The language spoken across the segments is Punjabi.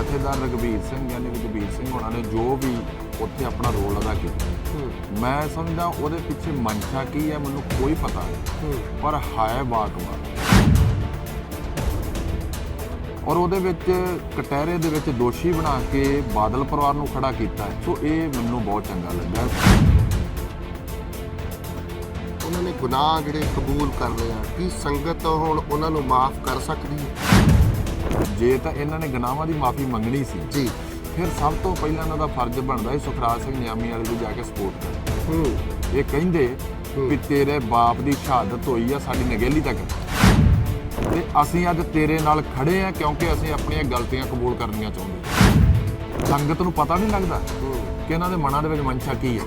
ਜਥੇਦਾਰ ਰਗਵੀਰ ਸਿੰਘ ਯਾਨੀ ਕਿ ਜਗਬੀਰ ਸਿੰਘ ਹੋਣਾ ਨੇ ਜੋ ਵੀ ਉੱਥੇ ਆਪਣਾ ਰੋਲ ਅਦਾ ਕੀਤਾ। ਮੈਂ ਸਮਝਦਾ ਉਹਦੇ ਪਿੱਛੇ ਮਨਸ਼ਾ ਕੀ ਹੈ ਮੈਨੂੰ ਕੋਈ ਪਤਾ ਨਹੀਂ। ਪਰ ਹੈ ਬਾਕਮਾਲ ਔਰ ਉਹਦੇ ਵਿੱਚ ਕਟਹਿਰੇ ਦੇ ਵਿੱਚ ਦੋਸ਼ੀ ਬਣਾ ਕੇ ਬਾਦਲ ਪਰਿਵਾਰ ਨੂੰ ਖੜਾ ਕੀਤਾ ਸੋ ਇਹ ਮੈਨੂੰ ਬਹੁਤ ਚੰਗਾ ਲੱਗਾ ਉਹਨਾਂ ਨੇ ਗੁਨਾਹ ਜਿਹੜੇ ਕਬੂਲ ਕਰ ਲਏ ਆ ਕੀ ਸੰਗਤ ਹੁਣ ਉਹਨਾਂ ਨੂੰ ਮਾਫ ਕਰ ਸਕਦੀ ਹੈ? ਜੇ ਤਾਂ ਇਹਨਾਂ ਨੇ ਗੁਨਾਹਾਂ ਦੀ ਮਾਫੀ ਮੰਗਣੀ ਸੀ ਜੀ। ਫਿਰ ਸਭ ਤੋਂ ਪਹਿਲਾਂ ਇਹਨਾਂ ਦਾ ਫਰਜ਼ ਬਣਦਾ ਹੈ ਸੁਖਰਾਜ ਸਿੰਘ ਨਿਆਮੀ ਵਾਲੇ ਦੀ ਜਾ ਕੇ ਸਪੋਰਟ ਕਰਨਾ। ਹੂੰ। ਇਹ ਕਹਿੰਦੇ ਵੀ ਤੇਰੇ ਬਾਪ ਦੀ ਸ਼ਹਾਦਤ ਹੋਈ ਆ ਸਾਡੀ ਨਗੇਲੀ ਤੱਕ। ਤੇ ਅਸੀਂ ਅੱਜ ਤੇਰੇ ਨਾਲ ਖੜੇ ਆ ਕਿਉਂਕਿ ਅਸੀਂ ਆਪਣੀਆਂ ਗਲਤੀਆਂ ਕਬੂਲ ਕਰਨੀਆਂ ਚਾਹੁੰਦੇ। ਸੰਗਤ ਨੂੰ ਪਤਾ ਨਹੀਂ ਲੱਗਦਾ ਕਿ ਇਹਨਾਂ ਦੇ ਮਨਾਂ ਦੇ ਵਿੱਚ ਮਨਸ਼ਾ ਕੀ ਹੈ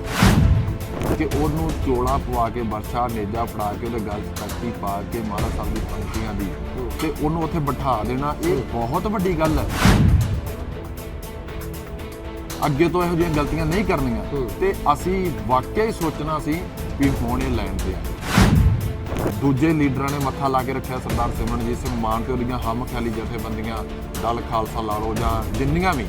ਕਿ ਉਹਨੂੰ ਚੋਲਾ ਪਵਾ ਕੇ ਵਰਸ਼ਾ ਨੇਜਾ ਫੜਾ ਕੇ ਉਹਦੇ ਗਲ 'ਚ ਤਖਤੀ ਪਾ ਕੇ ਮਹਾਰਾਜ ਸਾਹਿਬ ਦੀ ਪੰਕਤੀਆਂ ਦੀ ਤੇ ਉਹਨੂੰ ਉੱਥੇ ਬਿਠਾ ਦੇਣਾ ਇਹ ਬਹੁਤ ਵੱਡੀ ਗੱਲ ਹੈ। ਅੱਗੇ ਤੋਂ ਇਹੋ ਜਿਹੀਆਂ ਗਲਤੀਆਂ ਨਹੀਂ ਕਰਨੀਆਂ। ਤੇ ਅਸੀਂ ਵਾਕਿਆ ਹੀ ਸੋਚਣਾ ਸੀ ਵੀ ਹੁਣ ਇਹ ਲਾਈਨ ਤੇ ਆ। ਦੂਜੇ ਲੀਡਰਾਂ ਨੇ ਮੱਥਾ ਲਾ ਕੇ ਰੱਖਿਆ ਸਰਦਾਰ ਸਿਮਰਨਜੀਤ ਸਿੰਘ ਮਾਨ ਤੇ ਉਹਦੀਆਂ ਹਮ ਖਿਆਲੀ ਜਥੇਬੰਦੀਆਂ ਦਲ ਖਾਲਸਾ ਲਾ ਲਓ ਜਾਂ ਜਿੰਨੀਆਂ ਵੀ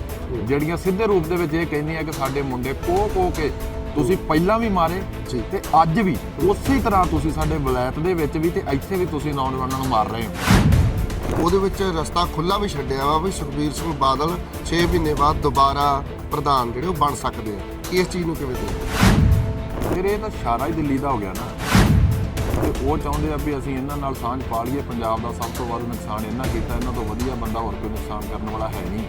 ਜਿਹੜੀਆਂ ਸਿੱਧੇ ਰੂਪ ਦੇ ਵਿੱਚ ਇਹ ਕਹਿੰਦੀਆਂ ਕਿ ਸਾਡੇ ਮੁੰਡੇ ਕੋ ਕੋ ਕੇ ਤੁਸੀਂ ਪਹਿਲਾਂ ਵੀ ਮਾਰੇ ਜੀ। ਤੇ ਅੱਜ ਵੀ ਉਸੇ ਤਰ੍ਹਾਂ ਤੁਸੀਂ ਸਾਡੇ ਵਲਾਇਤ ਦੇ ਵਿੱਚ ਵੀ ਤੇ ਇੱਥੇ ਵੀ ਤੁਸੀਂ ਨੌਜਵਾਨਾਂ ਨੂੰ ਮਾਰ ਰਹੇ ਹੋ। ਉਹਦੇ ਵਿੱਚ ਰਸਤਾ ਖੁੱਲਾ ਵੀ ਛੱਡਿਆ ਵਾ ਵੀ ਸੁਖਬੀਰ ਸਿੰਘ ਬਾਦਲ 6 ਮਹੀਨੇ ਬਾਅਦ ਦੁਬਾਰਾ ਪ੍ਰਧਾਨ ਜਿਹੜੇ ਉਹ ਬਣ ਸਕਦੇ ਆ। ਇਸ ਚੀਜ਼ ਨੂੰ ਕਿਵੇਂ ਦੇਖਦੇ ਫਿਰ ਇਹ ਤਾਂ ਇਸ਼ਾਰਾ ਹੀ ਦਿੱਲੀ ਦਾ ਹੋ ਗਿਆ ਨਾ। ਤੇ ਉਹ ਚਾਹੁੰਦੇ ਆ ਵੀ ਅਸੀਂ ਇਹਨਾਂ ਨਾਲ ਸਾਂਝ ਪਾ ਲਈਏ ਪੰਜਾਬ ਦਾ ਸਭ ਤੋਂ ਵੱਧ ਨੁਕਸਾਨ ਇਹਨਾਂ ਕੀਤਾ ਇਹਨਾਂ ਤੋਂ ਵਧੀਆ ਬੰਦਾ ਹੋਰ ਕੋਈ ਨੁਕਸਾਨ ਕਰਨ ਵਾਲਾ ਹੈ ਨਹੀਂ।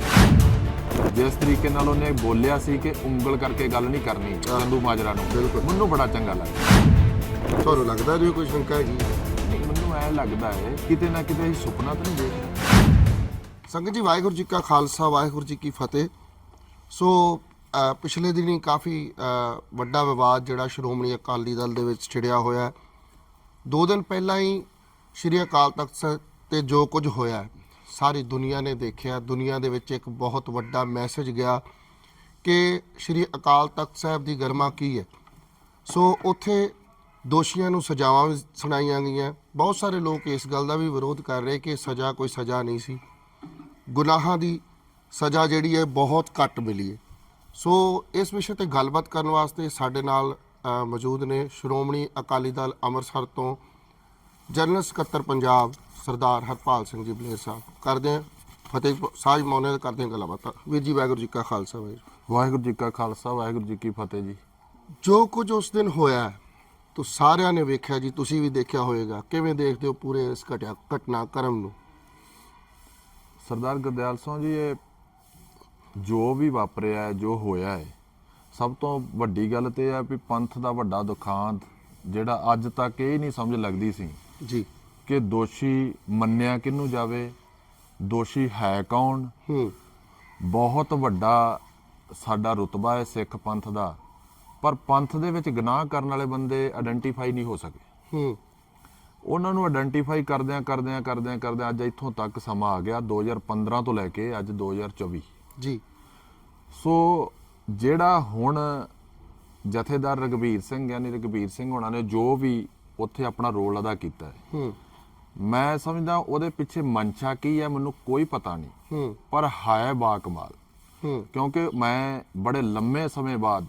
ਜਿਸ ਤਰੀਕੇ ਨਾਲ ਉਹਨੇ ਬੋਲਿਆ ਸੀ ਕਿ ਉਂਗਲ ਕਰਕੇ ਗੱਲ ਨਹੀਂ ਕਰਨੀ ਚੰਦੂ ਮਾਜਰਾ ਨੂੰ। ਬਿਲਕੁਲ। ਮੈਨੂੰ ਬੜਾ ਚੰਗਾ ਲੱਗਾ ਤੁਹਾਨੂੰ ਲੱਗਦਾ ਜੇ ਕੋਈ ਸ਼ੰਕਾ ਹੈਗੀ? ਨਹੀਂ, ਮੈਨੂੰ ਐ ਲੱਗਦਾ ਹੈ ਕਿਤੇ ਨਾ ਕਿਤੇ ਅਸੀਂ ਸੁਪਨਾ ਤਾਂ ਨਹੀਂ ਦੇਖ ਸੰਗਤ ਜੀ ਵਾਹਿਗੁਰੂ ਜੀ ਕਾ ਖਾਲਸਾ ਵਾਹਿਗੁਰੂ ਜੀ ਕੀ ਫਤਿਹ। ਸੋ ਪਿਛਲੇ ਦਿਨੀ ਕਾਫੀ ਵੱਡਾ ਵਿਵਾਦ ਜਿਹੜਾ ਸ਼੍ਰੋਮਣੀ ਅਕਾਲੀ ਦਲ ਦੇ ਵਿੱਚ ਛਿੜਿਆ ਹੋਇਆ ਹੈ। ਦੋ ਦਿਨ ਪਹਿਲਾਂ ਹੀ ਸ਼੍ਰੀ ਅਕਾਲ ਤਖਤ ਤੇ ਜੋ ਕੁਝ ਹੋਇਆ ਹੈ, ਸਾਰੀ ਦੁਨੀਆ ਨੇ ਦੇਖਿਆ, ਦੁਨੀਆ ਦੇ ਵਿੱਚ ਇੱਕ ਬਹੁਤ ਵੱਡਾ ਮੈਸੇਜ ਗਿਆ ਕਿ ਸ਼੍ਰੀ ਅਕਾਲ ਤਖਤ ਸਾਹਿਬ ਦੀ ਗਰਮਾ ਕੀ ਹੈ। ਸੋ ਉੱਥੇ ਦੋਸ਼ੀਆਂ ਨੂੰ ਸਜ਼ਾਵਾਂ ਵੀ ਸੁਣਾਈਆਂ ਗਈਆਂ। ਬਹੁਤ ਸਾਰੇ ਲੋਕ ਇਸ ਗੱਲ ਦਾ ਵੀ ਵਿਰੋਧ ਕਰ ਰਹੇ ਕਿ ਸਜ਼ਾ ਕੋਈ ਸਜ਼ਾ ਨਹੀਂ ਸੀ। ਗੁਨਾਹਾਂ ਦੀ ਸਜ਼ਾ ਜਿਹੜੀ ਹੈ ਬਹੁਤ ਘੱਟ ਮਿਲੀ ਹੈ। ਸੋ ਇਸ ਵਿਸ਼ੇ ਤੇ ਗੱਲਬਾਤ ਕਰਨ ਵਾਸਤੇ ਸਾਡੇ ਨਾਲ ਮੌਜੂਦ ਨੇ ਸ਼੍ਰੋਮਣੀ ਅਕਾਲੀ ਦਲ ਅੰਮ੍ਰਿਤਸਰ ਤੋਂ ਜਨਰਲ ਸਕੱਤਰ ਪੰਜਾਬ ਸਰਦਾਰ ਹਰਪਾਲ ਸਿੰਘ ਜੀ ਬਲੇਰ ਸਾਹਿਬ ਕਰਦੇ ਹਾਂ ਫਤਿਹ ਸਾਜ ਮੌਨੇ ਨਾਲ ਕਰਦੇ ਹਾਂ ਗੱਲਬਾਤ। ਵੀਰ ਜੀ ਵਾਹਿਗੁਰੂ ਜੀ ਕਾ ਖਾਲਸਾ ਵਾਹਿਗੁਰੂ ਵਾਹਿਗੁਰੂ ਜੀ ਕਾ ਖਾਲਸਾ ਵਾਹਿਗੁਰੂ ਜੀ ਕੀ ਫਤਿਹ ਜੀ। ਜੋ ਕੁਝ ਉਸ ਦਿਨ ਹੋਇਆ ਤੋ ਸਾਰਿਆਂ ਨੇ ਵੇਖਿਆ ਜੀ ਤੁਸੀਂ ਵੀ ਦੇਖਿਆ ਹੋਵੇਗਾ ਕਿਵੇਂ ਦੇਖਦੇ ਹੋ ਪੂਰੇ ਇਸ ਘਟਿਆ ਘਟਨਾਕ੍ਰਮ ਨੂੰ? ਸਰਦਾਰ ਗੁਰਦਿਆਲ ਸਿੰਘ ਜੀ ਇਹ ਜੋ ਵੀ ਵਾਪਰਿਆ ਹੈ, ਜੋ ਹੋਇਆ ਹੈ ਸਭ ਤੋਂ ਵੱਡੀ ਗੱਲ ਤੇ ਹੈ ਵੀ ਪੰਥ ਦਾ ਵੱਡਾ ਦੁਖਾਂਤ ਜਿਹੜਾ ਅੱਜ ਤੱਕ ਇਹ ਨਹੀਂ ਸਮਝ ਲੱਗਦੀ ਸੀ ਜੀ। ਕਿ ਦੋਸ਼ੀ ਮੰਨਿਆ ਕਿਹਨੂੰ ਜਾਵੇ? ਦੋਸ਼ੀ ਹੈ ਕੌਣ? ਹੂੰ। ਬਹੁਤ ਵੱਡਾ ਸਾਡਾ ਰੁਤਬਾ ਹੈ ਸਿੱਖ ਪੰਥ ਦਾ। ਪਰ ਪੰਥ ਦੇ ਵਿੱਚ ਗੁਨਾਹ ਕਰਨ ਵਾਲੇ ਬੰਦੇ ਆਇਡੈਂਟੀਫਾਈ ਨਹੀਂ ਹੋ ਸਕੇ। ਹੂੰ। ਉਹਨਾਂ ਨੂੰ ਆਇਡੈਂਟੀਫਾਈ ਕਰਦਿਆਂ ਕਰਦਿਆਂ ਕਰਦਿਆਂ ਕਰਦਿਆਂ ਅੱਜ ਇੱਥੋਂ ਤੱਕ ਸਮਾਂ ਆ ਗਿਆ 2015 ਤੋਂ ਲੈ ਕੇ ਅੱਜ 2024 ਜੀ। ਸੋ ਜਿਹੜਾ ਹੁਣ ਜਥੇਦਾਰ ਰਗਵੀਰ ਸਿੰਘ ਯਾਨੀ ਰਗਵੀਰ ਸਿੰਘ ਹੋਣਾ ਨੇ ਜੋ ਵੀ ਉੱਥੇ ਆਪਣਾ ਰੋਲ ਅਦਾ ਕੀਤਾ ਹੈ। ਹੂੰ। ਮੈਂ ਸਮਝਦਾ ਉਹਦੇ ਪਿੱਛੇ ਮਨਸ਼ਾ ਕੀ ਹੈ ਮੈਨੂੰ ਕੋਈ ਪਤਾ ਨਹੀਂ। ਹੂੰ। ਪਰ ਹੈ ਬਾਕਮਾਲ ਹੂੰ। ਕਿਉਂਕਿ ਮੈਂ ਬੜੇ ਲੰਮੇ ਸਮੇਂ ਬਾਅਦ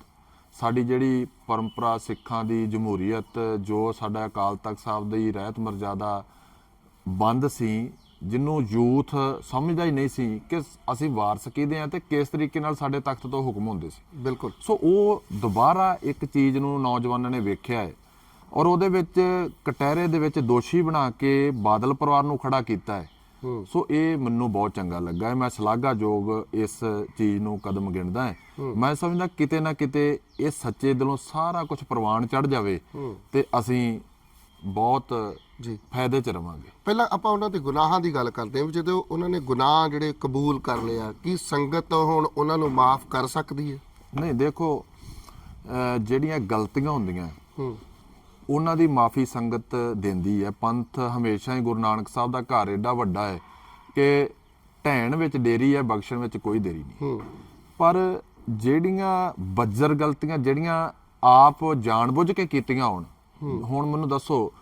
ਸਾਡੀ ਜਿਹੜੀ ਪਰੰਪਰਾ ਸਿੱਖਾਂ ਦੀ ਜਮਹੂਰੀਅਤ ਜੋ ਸਾਡਾ ਅਕਾਲ ਤਖਤ ਸਾਹਿਬ ਦੀ ਰਹਿਤ ਮਰਜ਼ਾਦਾ ਬੰਦ ਸੀ ਜਿਹਨੂੰ ਯੂਥ ਸਮਝਦਾ ਹੀ ਨਹੀਂ ਸੀ ਕਿ ਅਸੀਂ ਵਾਰਸ ਕਿਹਦੇ ਆ ਤੇ ਕਿਸ ਤਰੀਕੇ ਨਾਲ ਸਾਡੇ ਤਖਤ ਤੋਂ ਹੁਕਮ ਹੁੰਦੇ ਸੀ। ਬਿਲਕੁਲ। ਸੋ ਉਹ ਦੁਬਾਰਾ ਇੱਕ ਚੀਜ਼ ਨੂੰ ਨੌਜਵਾਨਾਂ ਨੇ ਵੇਖਿਆ ਹੈ ਔਰ ਉਹਦੇ ਵਿੱਚ ਕਟਹਿਰੇ ਦੇ ਵਿੱਚ ਦੋਸ਼ੀ ਬਣਾ ਕੇ ਬਾਦਲ ਪਰਿਵਾਰ ਨੂੰ ਖੜਾ ਕੀਤਾ ਹੈ। ਸੋ ਇਹ ਮੈਨੂੰ ਬਹੁਤ ਚੰਗਾ ਲੱਗਾ ਹੈ। ਮੈਂ ਸ਼ਲਾਘਾਯੋਗ ਇਸ ਚੀਜ਼ ਨੂੰ ਕਦਮ ਗਿਣਦਾ ਹਾਂ। ਮੈਂ ਸਮਝਦਾ ਕਿਤੇ ਨਾ ਕਿਤੇ ਇਹ ਸੱਚੇ ਦਿਲੋਂ ਸਾਰਾ ਕੁਝ ਪ੍ਰਵਾਨ ਚੜ ਜਾਵੇ। ਤੇ ਅਸੀਂ ਬਹੁਤ ਜੀ। ਫਾਇਦੇ ਚ ਰਵਾਂਗੇ। ਪਹਿਲਾਂ ਆਪਾਂ ਉਹਨਾਂ ਦੇ ਗੁਨਾਹਾਂ ਦੀ ਗੱਲ ਕਰਦੇ ਹਾਂ ਜਦੋਂ ਉਹਨਾਂ ਨੇ ਗੁਨਾਹ ਜਿਹੜੇ ਕਬੂਲ ਕਰ ਲਿਆ ਕੀ ਸੰਗਤ ਹੁਣ ਉਹਨਾਂ ਨੂੰ ਮਾਫ ਕਰ ਸਕਦੀ ਹੈ? ਨਹੀਂ ਦੇਖੋ ਜਿਹੜੀਆਂ ਗਲਤੀਆਂ ਹੁੰਦੀਆਂ ਉਹਨਾਂ ਦੀ ਮਾਫੀ ਸੰਗਤ ਦਿੰਦੀ ਹੈ। ਪੰਥ ਹਮੇਸ਼ਾ ਹੀ ਗੁਰੂ ਨਾਨਕ ਸਾਹਿਬ ਦਾ ਘਰ ਏਡਾ ਵੱਡਾ ਹੈ ਕਿ ਢੈਣ ਵਿੱਚ ਡੇਰੀ ਹੈ ਬਖਸ਼ਣ ਵਿੱਚ ਕੋਈ ਦੇਰੀ ਨਹੀਂ। ਹੂੰ। ਪਰ ਜਿਹੜੀਆਂ ਬੱਜਰ ਗਲਤੀਆਂ ਜਿਹੜੀਆਂ ਆਪ ਜਾਣਬੁੱਝ ਕੇ ਕੀਤੀਆਂ ਹੋਣ ਹੁਣ ਮੈਨੂੰ ਦੱਸੋ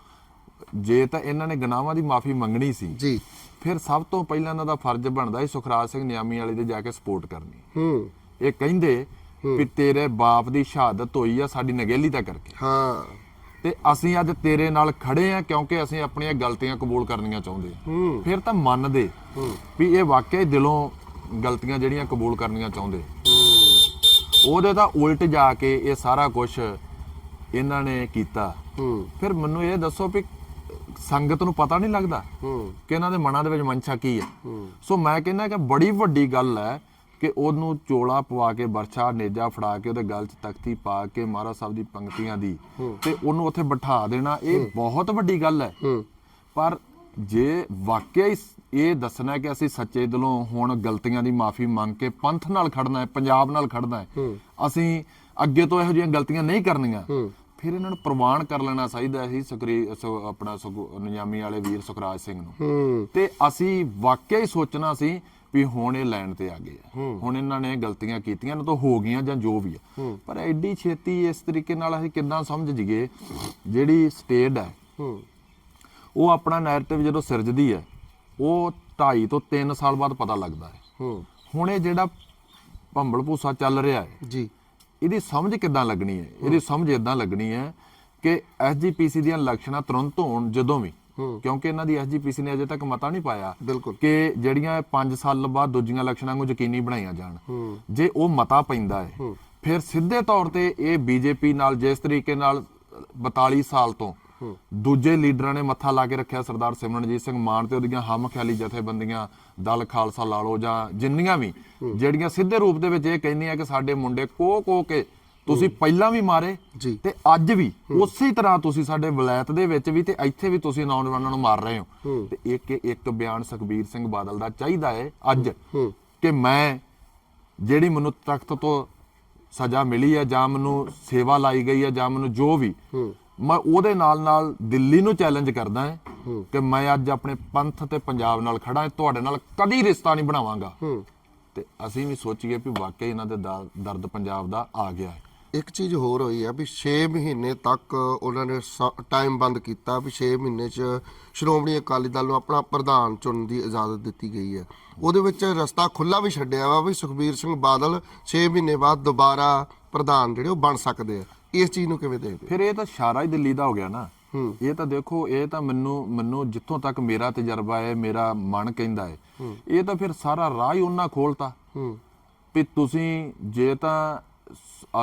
ਜੇ ਤਾਂ ਇਹਨਾਂ ਨੇ ਗੁਨਾਹਾਂ ਦੀ ਮਾਫੀ ਮੰਗਣੀ ਸੀ ਜੀ। ਫਿਰ ਸਭ ਤੋਂ ਪਹਿਲਾਂ ਇਹਨਾਂ ਦਾ ਫਰਜ਼ ਬਣਦਾ ਸੀ ਸੁਖਰਾਜ ਸਿੰਘ ਨਿਆਮੀ ਵਾਲੇ ਦੇ ਜਾ ਕੇ ਸਪੋਰਟ ਕਰਨੀ। ਹੂੰ। ਇਹ ਕਹਿੰਦੇ ਵੀ ਤੇਰੇ ਬਾਪ ਦੀ ਸ਼ਹਾਦਤ ਹੋਈ ਆ ਸਾਡੀ ਨਗੇਲੀ ਤਾਂ ਕਰਕੇ। ਹਾਂ। ਤੇ ਅਸੀਂ ਅੱਜ ਤੇਰੇ ਨਾਲ ਖੜੇ ਆ ਕਿਉਂਕਿ ਅਸੀਂ ਆਪਣੀਆਂ ਗਲਤੀਆਂ ਕਬੂਲ ਕਰਨੀਆਂ ਚਾਹੁੰਦੇ ਹੂੰ। ਫਿਰ ਤਾਂ ਮੰਨਦੇ। ਵੀ ਇਹ ਵਾਕਿਆ ਹੀ ਦਿਲੋਂ ਗਲਤੀਆਂ ਜਿਹੜੀਆਂ ਕਬੂਲ ਕਰਨੀਆਂ ਚਾਹੁੰਦੇ। ਉਹਦੇ ਤਾਂ ਉਲਟ ਜਾ ਕੇ ਇਹ ਸਾਰਾ ਕੁਝ ਇਹਨਾਂ ਨੇ ਕੀਤਾ। ਫਿਰ ਮੈਨੂੰ ਇਹ ਦੱਸੋ ਵੀ ਸੰਗਤ ਨੂੰ ਪਤਾ ਨਹੀਂ ਲੱਗਦਾ ਕਿ ਇਹਨਾਂ ਦੇ ਮਨਾਂ ਦੇ ਵਿੱਚ ਮਨਸ਼ਾ ਕੀ ਹੂੰ। ਸੋ ਮੈਂ ਕਹਿੰਦਾ ਕਿ ਬੜੀ ਵੱਡੀ ਗੱਲ ਹੈ ਕਿ ਉਹਨੂੰ ਚੋਲਾ ਪਵਾ ਕੇ ਬਰਛਾ ਨੇਜਾ ਫੜਾ ਕੇ ਉਹਦੇ ਗਲ 'ਚ ਤਖਤੀ ਪਾ ਕੇ ਮਹਾਰਾਜ ਸਾਹਿਬ ਦੀ ਪੰਕਤੀਆਂ ਦੀ ਤੇ ਉਹਨੂੰ ਉੱਥੇ ਬਿਠਾ ਦੇਣਾ ਇਹ ਬਹੁਤ ਵੱਡੀ ਗੱਲ ਹੈ। ਪਰ ਜੇ ਵਾਕਿਆ ਹੀ ਇਹ ਦੱਸਣਾ ਕਿ ਅਸੀਂ ਸੱਚੇ ਦਿਲੋਂ ਹੁਣ ਗਲਤੀਆਂ ਦੀ ਮਾਫੀ ਮੰਗ ਕੇ ਪੰਥ ਨਾਲ ਖੜਨਾ ਹੈ ਪੰਜਾਬ ਨਾਲ ਖੜਨਾ ਹੈ ਅਸੀਂ ਅੱਗੇ ਤੋਂ ਇਹੋ ਜਿਹੀਆਂ ਗਲਤੀਆਂ ਨਹੀਂ ਕਰਨੀਆਂ। ਫਿਰ ਇਹਨਾਂ ਨੂੰ ਪ੍ਰਵਾਨ ਕਰ ਲੈਣਾ ਚਾਹੀਦਾ ਸੀ ਸਕਰੀ ਆਪਣਾ ਨਿਯਾਮੀ ਵਾਲੇ ਵੀਰ ਸੁਖਰਾਜ ਸਿੰਘ ਨੂੰ। ਤੇ ਅਸੀਂ ਵਾਕਿਆ ਹੀ ਸੋਚਣਾ ਸੀ ਵੀ ਹੁਣ ਇਹ ਲਾਈਨ ਤੇ ਆ ਗਏ ਆ। ਹੁਣ ਇਹਨਾਂ ਨੇ ਗਲਤੀਆਂ ਕੀਤੀਆਂ ਨਾ ਤਾਂ ਹੋ ਗਈਆਂ ਜਾਂ ਜੋ ਵੀ ਆ। ਪਰ ਐਡੀ ਛੇਤੀ ਇਸ ਤਰੀਕੇ ਨਾਲ ਅਸੀਂ ਕਿੱਦਾਂ ਸਮਝ ਜੀਏ ਜਿਹੜੀ ਸਟੇਟ ਹੈ। ਉਹ ਆਪਣਾ ਨੈਰੇਟਿਵ ਜਦੋਂ ਸਿਰਜਦੀ ਹੈ ਉਹ 2.5 ਤੋਂ 3 ਸਾਲ ਬਾਅਦ ਪਤਾ ਲੱਗਦਾ ਹੈ। ਹੂੰ। ਹੁਣ ਇਹ ਜਿਹੜਾ ਭੰਬਲ ਭੂਸਾ ਚੱਲ ਰਿਹਾ ਹੈ ਜੀ। ਇਹਦੀ ਸਮਝ ਕਿੱਦਾਂ ਲੱਗਣੀ ਹੈ? ਇਹਦੀ ਸਮਝ ਇਦਾਂ ਲੱਗਣੀ ਹੈ ਕਿ ਐਸਜੀਪੀਸੀ ਦੀਆਂ ਇਲੈਕਸ਼ਨਾਂ ਤੁਰੰਤ ਹੋਣ ਜਦੋਂ ਵੀ। ਕਿਉਂਕਿ ਇਹਨਾਂ ਦੀ ਐਸਜੀਪੀਸੀ ਨੇ ਅਜੇ ਤੱਕ ਮਤਾ ਨਹੀਂ ਪਾਇਆ ਬਿਲਕੁਲ। ਕਿ ਜਿਹੜੀਆਂ 5 ਸਾਲ ਬਾਅਦ ਦੂਜੀਆਂ ਇਲੈਕਸ਼ਨਾਂ ਨੂੰ ਯਕੀਨੀ ਬਣਾਈਆਂ ਜਾਣ। ਜੇ ਉਹ ਮਤਾ ਪੈਂਦਾ ਹੈ। ਫਿਰ ਸਿੱਧੇ ਤੌਰ ਤੇ ਇਹ ਬੀਜੇਪੀ ਨਾਲ ਜਿਸ ਤਰੀਕੇ ਨਾਲ 42 ਸਾਲ ਤੋਂ ਦੂਜੇ ਲੀਡਰਾਂ ਨੇ ਮੱਥਾ ਲਾ ਕੇ ਰੱਖਿਆ ਸਰਦਾਰ ਸਿਮਰਨਜੀਤ ਸਿੰਘ ਮਾਨ ਤੇ ਉਹਦੀਆਂ ਹਮ ਖਿਆਲੀ ਜਥੇਬੰਦੀਆਂ ਦਲ ਖਾਲਸਾ ਲਾ ਲਓ ਜਾਂ ਜਿੰਨੀਆਂ ਵੀ ਜਿਹੜੀਆਂ ਸਿੱਧੇ ਰੂਪ ਦੇ ਵਿੱਚ ਇਹ ਕਹਿੰਦੀਆਂ ਕਿ ਸਾਡੇ ਮੁੰਡੇ ਕੋ ਕੋ ਕੇ ਤੁਸੀਂ ਪਹਿਲਾਂ ਵੀ ਮਾਰੇ ਜੀ। ਤੇ ਅੱਜ ਵੀ ਉਸੇ ਤਰ੍ਹਾਂ ਤੁਸੀਂ ਸਾਡੇ ਵਲਾਇਤ ਦੇ ਵਿੱਚ ਵੀ ਤੇ ਇੱਥੇ ਵੀ ਤੁਸੀਂ ਨੌਜਵਾਨਾਂ ਨੂੰ ਮਾਰ ਰਹੇ ਹੋ। ਤੇ ਇੱਕ ਇੱਕ ਬਿਆਨ ਸੁਖਬੀਰ ਸਿੰਘ ਬਾਦਲ ਦਾ ਚਾਹੀਦਾ ਹੈ। ਅੱਜ ਕਿ ਮੈਂ ਜਿਹੜੀ ਮੈਨੂੰ ਤਖਤ ਤੋਂ ਸਜ਼ਾ ਮਿਲੀ ਹੈ ਜਾਂ ਮੈਨੂੰ ਸੇਵਾ ਲਾਈ ਗਈ ਹੈ ਜਾਂ ਮੈਨੂੰ ਜੋ ਵੀ ਮੈਂ ਉਹਦੇ ਨਾਲ ਨਾਲ ਦਿੱਲੀ ਨੂੰ ਚੈਲੰਜ ਕਰਦਾ ਹਾਂ। ਕਿ ਮੈਂ ਅੱਜ ਆਪਣੇ ਪੰਥ ਤੇ ਪੰਜਾਬ ਨਾਲ ਖੜਾ ਹਾਂ ਤੁਹਾਡੇ ਨਾਲ ਕਦੀ ਰਿਸ਼ਤਾ ਨਹੀਂ ਬਣਾਵਾਂਗਾ। ਤੇ ਅਸੀਂ ਵੀ ਸੋਚੀਏ ਵੀ ਵਾਕਈ ਇਹਨਾਂ ਦੇ ਦਰ- ਦਰਦ ਪੰਜਾਬ ਦਾ ਆ ਗਿਆ ਹੈ ਇੱਕ ਚੀਜ਼ ਹੋਰ ਹੋਈ ਆ ਵੀ 6 ਮਹੀਨੇ ਤੱਕ ਉਹਨਾਂ ਨੇ ਟਾਈਮ ਬੰਦ ਕੀਤਾ ਵੀ 6 ਮਹੀਨੇ ਚ ਸ਼੍ਰੋਮਣੀ ਅਕਾਲੀ ਦਲ ਨੂੰ ਆਪਣਾ ਪ੍ਰਧਾਨ ਚੁਣਨ ਦੀ ਇਜਾਜ਼ਤ ਦਿੱਤੀ ਗਈ ਹੈ ਉਹਦੇ ਵਿੱਚ ਰਸਤਾ ਖੁੱਲਾ ਵੀ ਛੱਡਿਆ ਵਾ ਵੀ ਸੁਖਬੀਰ ਸਿੰਘ ਬਾਦਲ 6 ਮਹੀਨੇ ਬਾਅਦ ਦੁਬਾਰਾ ਪ੍ਰਧਾਨ ਜਿਹੜੇ ਉਹ ਬਣ ਸਕਦੇ ਆ। ਇਸ ਚੀਜ਼ ਨੂੰ ਕਿਵੇਂ ਦੇਖਦੇ ਫਿਰ ਇਹ ਤਾਂ ਇਸ਼ਾਰਾ ਹੀ ਦਿੱਲੀ ਦਾ ਹੋ ਗਿਆ ਨਾ। ਇਹ ਤਾਂ ਦੇਖੋ ਇਹ ਤਾਂ ਮੈਨੂੰ ਮੈਨੂੰ ਜਿੱਥੋਂ ਤੱਕ ਮੇਰਾ ਤਜਰਬਾ ਹੈ ਮੇਰਾ ਮਨ ਕਹਿੰਦਾ ਹੈ। ਇਹ ਤਾਂ ਫਿਰ ਸਾਰਾ ਰਾਹ ਹੀ ਉਹਨਾਂ ਖੋਲਤਾ। ਵੀ ਤੁਸੀਂ ਜੇ ਤਾਂ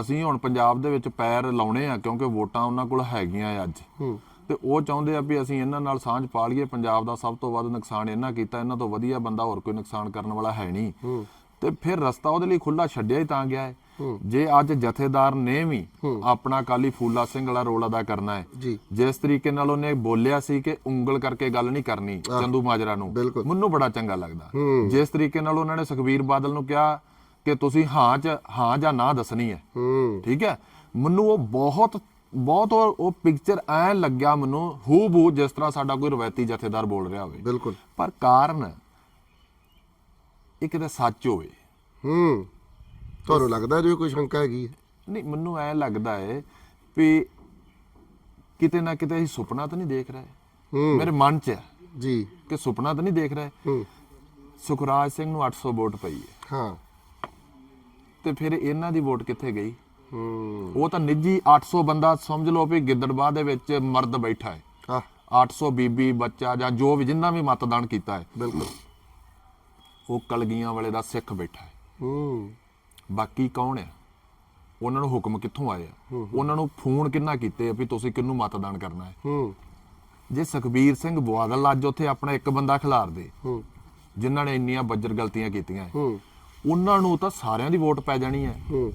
ਅਸੀਂ ਹੁਣ ਪੰਜਾਬ ਦੇ ਵਿੱਚ ਪੈਰ ਲਾਉਣੇ ਆ ਕਿਉਂਕਿ ਵੋਟਾਂ ਉਹਨਾਂ ਕੋਲ ਹੈਗੀਆਂ ਅੱਜ। ਹੂੰ। ਤੇ ਉਹ ਚਾਹੁੰਦੇ ਆ ਵੀ ਅਸੀਂ ਇਹਨਾਂ ਨਾਲ ਸਾਂਝ ਪਾ ਲਈਏ ਪੰਜਾਬ ਦਾ ਸਭ ਤੋਂ ਵੱਧ ਨੁਕਸਾਨ ਇਹਨਾਂ ਕੀਤਾ ਇਹਨਾਂ ਤੋਂ ਵਧੀਆ ਬੰਦਾ ਹੋਰ ਕੋਈ ਨੁਕਸਾਨ ਕਰਨ ਵਾਲਾ ਹੈ ਨਹੀਂ। ਤੇ ਫਿਰ ਰਸਤਾ ਉਹਦੇ ਲਈ ਖੁੱਲਾ ਛੱਡਿਆ ਹੀ ਤਾਂ ਗਿਆ ਹੈ। ਜੇ ਅੱਜ ਜਥੇਦਾਰ ਨੇ ਵੀ ਆਪਣਾ ਕਾਲੀ ਫੂਲਾ ਸਿੰਘ ਵਾਲਾ ਰੋਲ ਅਦਾ ਕਰਨਾ ਹੈ ਜਿਸ ਤਰੀਕੇ ਨਾਲ ਉਹਨੇ ਬੋਲਿਆ ਸੀ ਕਿ ਉਂਗਲ ਕਰਕੇ ਗੱਲ ਨਹੀਂ ਕਰਨੀ ਚੰਦੂ ਮਾਜਰਾ ਨੂੰ। ਮੈਨੂੰ ਬੜਾ ਚੰਗਾ ਲੱਗਦਾ। ਜਿਸ ਤਰੀਕੇ ਨਾਲ ਉਹਨਾਂ ਨੇ ਸੁਖਬੀਰ ਬਾਦਲ ਨੂੰ ਕਿਹਾ ਕਿ ਤੁਸੀਂ ਹਾਂ ਚ ਹਾਂ ਜਾਂ ਨਾ ਦੱਸਣੀ ਹੈ। ਹੂੰ। ਠੀਕ ਹੈ? ਮੈਨੂੰ ਉਹ ਬਹੁਤ ਬਹੁਤ ਉਹ ਪਿਕਚਰ ਐ ਲੱਗਿਆ ਮੈਨੂੰ ਹੂ ਬੂ ਜਿਸ ਤਰ੍ਹਾਂ ਸਾਡਾ ਕੋਈ ਰਵਾਇਤੀ ਜਥੇਦਾਰ ਬੋਲ ਰਿਹਾ ਹੋਵੇ। ਬਿਲਕੁਲ। ਪਰ ਕਾਰਨ ਇਹ ਕਿਤੇ ਸੱਚ ਹੋਵੇ। ਹੂੰ। ਤੁਹਾਨੂੰ ਲੱਗਦਾ ਜੇ ਕੋਈ ਸ਼ੰਕਾ ਹੈਗੀ ਨਹੀਂ ਮੈਨੂੰ ਐ ਲੱਗਦਾ ਹੈ ਵੀ ਕਿਤੇ ਨਾ ਕਿਤੇ ਅਸੀਂ ਸੁਪਨਾ ਤਾਂ ਨਹੀਂ ਦੇਖ ਰਹੇ। ਹੂੰ। ਮੇਰੇ ਮਨ 'ਚ ਹੈ ਜੀ। ਕਿ ਸੁਪਨਾ ਤਾਂ ਨਹੀਂ ਦੇਖ ਰਹੇ। ਹੂੰ। ਸੁਖਰਾਜ ਸਿੰਘ ਨੂੰ 800 ਵੋਟ ਪਈ ਹੈ। ਹਾਂ। ਤੇ ਫਿਰ ਇਹਨਾਂ ਦੀ ਵੋਟ ਕਿੱਥੇ ਗਈ? ਉਹ ਤਾਂ ਨਿੱਜੀ 800 ਬੰਦਾ ਸਮਝ ਲਓ ਵੀ ਗਿੱਦੜਬਾਹ ਦੇ ਵਿੱਚ ਮਰਦ ਬੈਠਾ ਹੈ। ਆ 800 ਬੀਬੀ ਬੱਚਾ ਜਾਂ ਜੋ ਵੀ ਜਿੰਨਾ ਵੀ ਮਤਦਾਨ ਕੀਤਾ ਹੈ। ਬਿਲਕੁਲ। ਉਹ ਕਲਗੀਆਂ ਵਾਲੇ ਦਾ ਸਿੱਖ ਬੈਠਾ ਹੈ। ਹੂੰ। ਬਾਕੀ ਕੌਣ ਹੈ? ਉਹਨਾਂ ਨੂੰ ਹੁਕਮ ਕਿੱਥੋਂ ਆਏ ਆ ਉਹਨਾਂ ਨੂੰ ਫੋਨ ਕਿੰਨਾ ਕੀਤੇ ਆ ਵੀ ਤੁਸੀਂ ਕਿਹਨੂੰ ਮਤਦਾਨ ਕਰਨਾ ਹੈ? ਹੂੰ। ਜੇ ਸੁਖਬੀਰ ਸਿੰਘ ਬਾਦਲ ਅੱਜ ਉੱਥੇ ਆਪਣਾ ਇੱਕ ਬੰਦਾ ਖਿਲਾਰਦੇ ਹੂੰ। ਜਿਨ੍ਹਾਂ ਨੇ ਇੰਨੀਆਂ ਬੱਜਰ ਗਲਤੀਆਂ ਕੀਤੀਆਂ ਹੂੰ। ਉਹਨਾਂ ਨੂੰ ਤਾਂ ਸਾਰਿਆਂ ਦੀ ਵੋਟ ਪੈ ਜਾਣੀ ਹੈ। ਹੂੰ।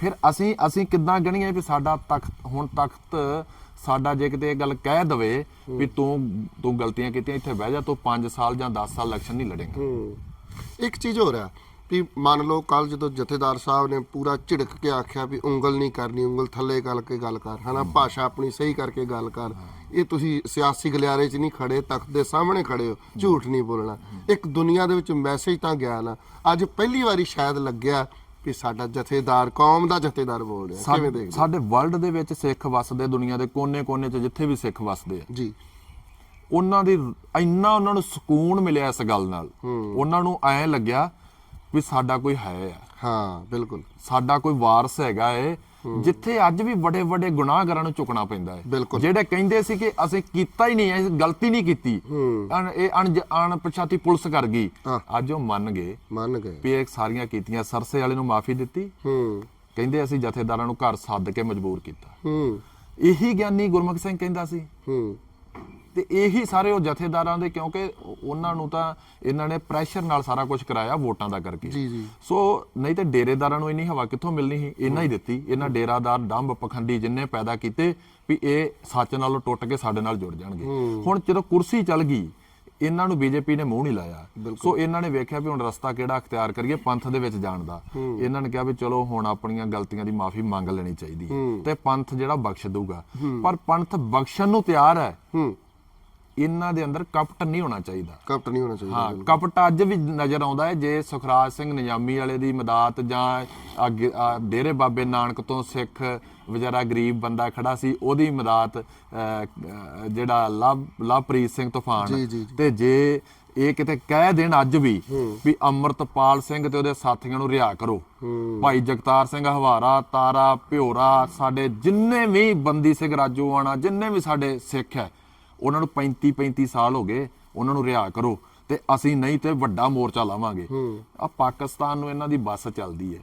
ਫਿਰ ਅਸੀਂ ਅਸੀਂ ਕਿੱਦਾਂ ਗਣੀਏ ਵੀ ਸਾਡਾ ਤਖਤ ਹੁਣ ਤਖਤ ਸਾਡਾ ਜੇ ਕਿਤੇ ਇਹ ਗੱਲ ਕਹਿ ਦਵੇ ਵੀ ਤੂੰ ਤੂੰ ਗਲਤੀਆਂ ਕੀਤੀਆਂ ਇੱਥੇ ਬਹਿ ਜਾ ਤੂੰ 5 ਸਾਲ ਜਾਂ 10 ਸਾਲ ਇਲੈਕਸ਼ਨ ਨਹੀਂ ਲੜੇਗਾ। ਹੂੰ। ਇੱਕ ਚੀਜ਼ ਹੋਰ ਆ ਵੀ ਮੰਨ ਲਓ ਕੱਲ ਜਦੋਂ ਜਥੇਦਾਰ ਸਾਹਿਬ ਨੇ ਪੂਰਾ ਝਿੜਕ ਕੇ ਆਖਿਆ ਵੀ ਉਂਗਲ ਨਹੀਂ ਕਰਨੀ ਉਂਗਲ ਥੱਲੇ ਕਰ ਕੇ ਗੱਲ ਕਰ ਹਨਾ? ਭਾਸ਼ਾ ਆਪਣੀ ਸਹੀ ਕਰਕੇ ਗੱਲ ਕਰ। ਇਹ ਤੁਸੀਂ ਸਿਆਸੀ ਗਲਿਆਰੇ 'ਚ ਨਹੀਂ ਖੜੇ ਤਖਤ ਦੇ ਸਾਹਮਣੇ ਖੜੇ ਹੋ ਝੂਠ ਨਹੀਂ ਬੋਲਣਾ। ਇੱਕ ਦੁਨੀਆ ਦੇ ਵਿੱਚ ਮੈਸੇਜ ਤਾਂ ਗਿਆ ਨਾ ਅੱਜ ਪਹਿਲੀ ਵਾਰੀ ਸ਼ਾਇਦ ਲੱਗਿਆ ਵੀ ਸਾਡਾ ਜਥੇਦਾਰ ਕੌਮ ਦਾ ਜਥੇਦਾਰ ਬੋਲ ਰਿਹਾ। ਕਿਵੇਂ ਦੇਖਦੇ ਸਾਡੇ ਵਰਲਡ ਦੇ ਵਿੱਚ ਸਿੱਖ ਵਸਦੇ ਦੁਨੀਆ ਦੇ ਕੋਨੇ-ਕੋਨੇ 'ਚ ਜਿੱਥੇ ਵੀ ਸਿੱਖ ਵਸਦੇ ਆ। ਜੀ। ਉਹਨਾਂ ਦੀ ਇੰਨਾ ਉਹਨਾਂ ਨੂੰ ਸਕੂਨ ਮਿਲਿਆ ਇਸ ਗੱਲ ਨਾਲ। ਉਹਨਾਂ ਨੂੰ ਐਂ ਲੱਗਿਆ ਵੀ ਸਾਡਾ ਕੋਈ ਹੈ ਆ। ਹਾਂ ਬਿਲਕੁਲ। ਸਾਡਾ ਕੋਈ ਵਾਰਸ ਹੈਗਾ ਏ ਜਿੱਥੇ ਅੱਜ ਵੀ ਵੱਡੇ ਵੱਡੇ ਗੁਨਾਹਗਾਰਾਂ ਨੂੰ ਚੁੱਕਣਾ ਪੈਂਦਾ ਹੈ। ਜਿਹੜੇ ਕਹਿੰਦੇ ਸੀ ਕਿ ਅਸੀਂ ਕੀਤਾ ਹੀ ਨਹੀਂ ਅਸੀਂ ਗਲਤੀ ਨਹੀਂ ਕੀਤੀ। ਇਹ ਅਣ ਅਣਪਛਾਤੀ ਪੁਲਿਸ ਕਰ ਗਈ। ਅੱਜ ਉਹ ਮੰਨ ਗਏ ਮੰਨ ਗਏ। ਵੀ ਇਹ ਸਾਰੀਆਂ ਕੀਤੀਆਂ ਸਰਸੇ ਵਾਲੇ ਨੂੰ ਮਾਫੀ ਦਿੱਤੀ। ਕਹਿੰਦੇ ਅਸੀਂ ਜਥੇਦਾਰਾਂ ਨੂੰ ਘਰ ਸੱਦ ਕੇ ਮਜਬੂਰ ਕੀਤਾ। ਇਹੀ ਗਿਆਨੀ ਗੁਰਮੁਖ ਸਿੰਘ ਕਹਿੰਦਾ ਸੀ। ਤੇ ਇਹੀ ਸਾਰੇ ਉਹ ਜਥੇਦਾਰਾਂ ਦੇ ਕਿਉਂਕਿ ਉਹਨਾਂ ਨੂੰ ਤਾਂ ਇਹਨਾਂ ਨੇ ਪ੍ਰੈਸ਼ਰ ਨਾਲ ਸਾਰਾ ਕੁਝ ਕਰਾਇਆ ਵੋਟਾਂ ਦਾ ਕਰਕੇ। ਜੀ ਜੀ। ਸੋ ਨਹੀਂ ਤੇ ਡੇਰੇਦਾਰਾਂ ਨੂੰ ਇੰਨੀ ਹਵਾ ਕਿੱਥੋਂ ਮਿਲਣੀ ਸੀ? ਇਹਨਾਂ ਹੀ ਦਿੱਤੀ। ਇਹਨਾਂ ਡੇਰਾਦਾਰ ਡੰਬ ਪਖੰਡੀ ਜਿੰਨੇ ਪੈਦਾ ਕੀਤੇ ਵੀ ਇਹ ਸੱਚ ਨਾਲੋਂ ਟੁੱਟ ਕੇ ਸਾਡੇ ਨਾਲ ਜੁੜ ਜਾਣਗੇ। ਹੁਣ ਜਦੋਂ ਕੁਰਸੀ ਚੱਲ ਗਈ ਇਹਨਾਂ ਨੂੰ ਬੀਜੇਪੀ ਨੇ ਮੂੰਹ ਨਹੀਂ ਲਾਇਆ। ਸੋ ਇਹਨਾਂ ਨੇ ਵੇਖਿਆ ਵੀ ਹੁਣ ਰਸਤਾ ਕਿਹੜਾ ਅਖਤਿਆਰ ਕਰੀਏ ਪੰਥ ਦੇ ਵਿੱਚ ਜਾਣ ਦਾ। ਇਹਨਾਂ ਨੇ ਕਿਹਾ ਵੀ ਚਲੋ ਹੁਣ ਆਪਣੀਆਂ ਗਲਤੀਆਂ ਦੀ ਮਾਫੀ ਮੰਗ ਲੈਣੀ ਚਾਹੀਦੀ ਹੈ। ਤੇ ਪੰਥ ਜਿਹੜਾ ਬਖਸ਼ ਦਊਗਾ। ਪਰ ਪੰਥ ਬਖਸ਼ਣ ਨੂੰ ਤਿਆਰ ਹੈ। ਹੂੰ। ਇਹਨਾਂ ਦੇ ਅੰਦਰ ਕਪਟ ਨਹੀਂ ਹੋਣਾ ਚਾਹੀਦਾ। ਕਪਟ ਨਹੀਂ ਹੋਣਾ ਚਾਹੀਦਾ ਹਾਂ ਕਪਟ ਅੱਜ ਵੀ ਨਜ਼ਰ ਆਉਂਦਾ ਹੈ ਜੇ ਸੁਖਰਾਜ ਸਿੰਘ ਨਿਜ਼ਾਮੀ ਵਾਲੇ ਦੀ ਮਦਦ ਜਾਂ ਡੇਰੇ ਬਾਬੇ ਨਾਨਕ ਤੋਂ ਸਿੱਖ ਵਿਚਾਰਾ ਗਰੀਬ ਬੰਦਾ ਖੜਾ ਸੀ ਉਹਦੀ ਮਦਦ ਜਿਹੜਾ ਲਵ ਲਵਪ੍ਰੀਤ ਸਿੰਘ ਤੂਫਾਨ। ਤੇ ਜੇ ਇਹ ਕਿਤੇ ਕਹਿ ਦੇਣ ਅੱਜ ਵੀ ਵੀ ਅਮਰਤਪਾਲ ਸਿੰਘ ਤੇ ਉਹਦੇ ਸਾਥੀਆਂ ਨੂੰ ਰਿਹਾ ਕਰੋ। ਭਾਈ ਜਗਤਾਰ ਸਿੰਘ ਹਵਾਰਾ ਤਾਰਾ ਭਿਓਰਾ ਸਾਡੇ ਜਿੰਨੇ ਵੀ ਬੰਦੀ ਸਿੰਘ ਰਾਜੋਆਣਾ ਜਿੰਨੇ ਵੀ ਸਾਡੇ ਸਿੱਖ ਹੈ ਉਹਨਾਂ ਨੂੰ 35 35 ਸਾਲ ਹੋ ਗਏ ਉਹਨਾਂ ਨੂੰ ਰਿਹਾ ਕਰੋ ਤੇ ਅਸੀਂ ਨਹੀਂ ਤੇ ਵੱਡਾ ਮੋਰਚਾ ਲਾਵਾਂਗੇ। ਆ ਪਾਕਿਸਤਾਨ ਨੂੰ ਇਹਨਾਂ ਦੀ ਬੱਸ ਚੱਲਦੀ ਹੈ।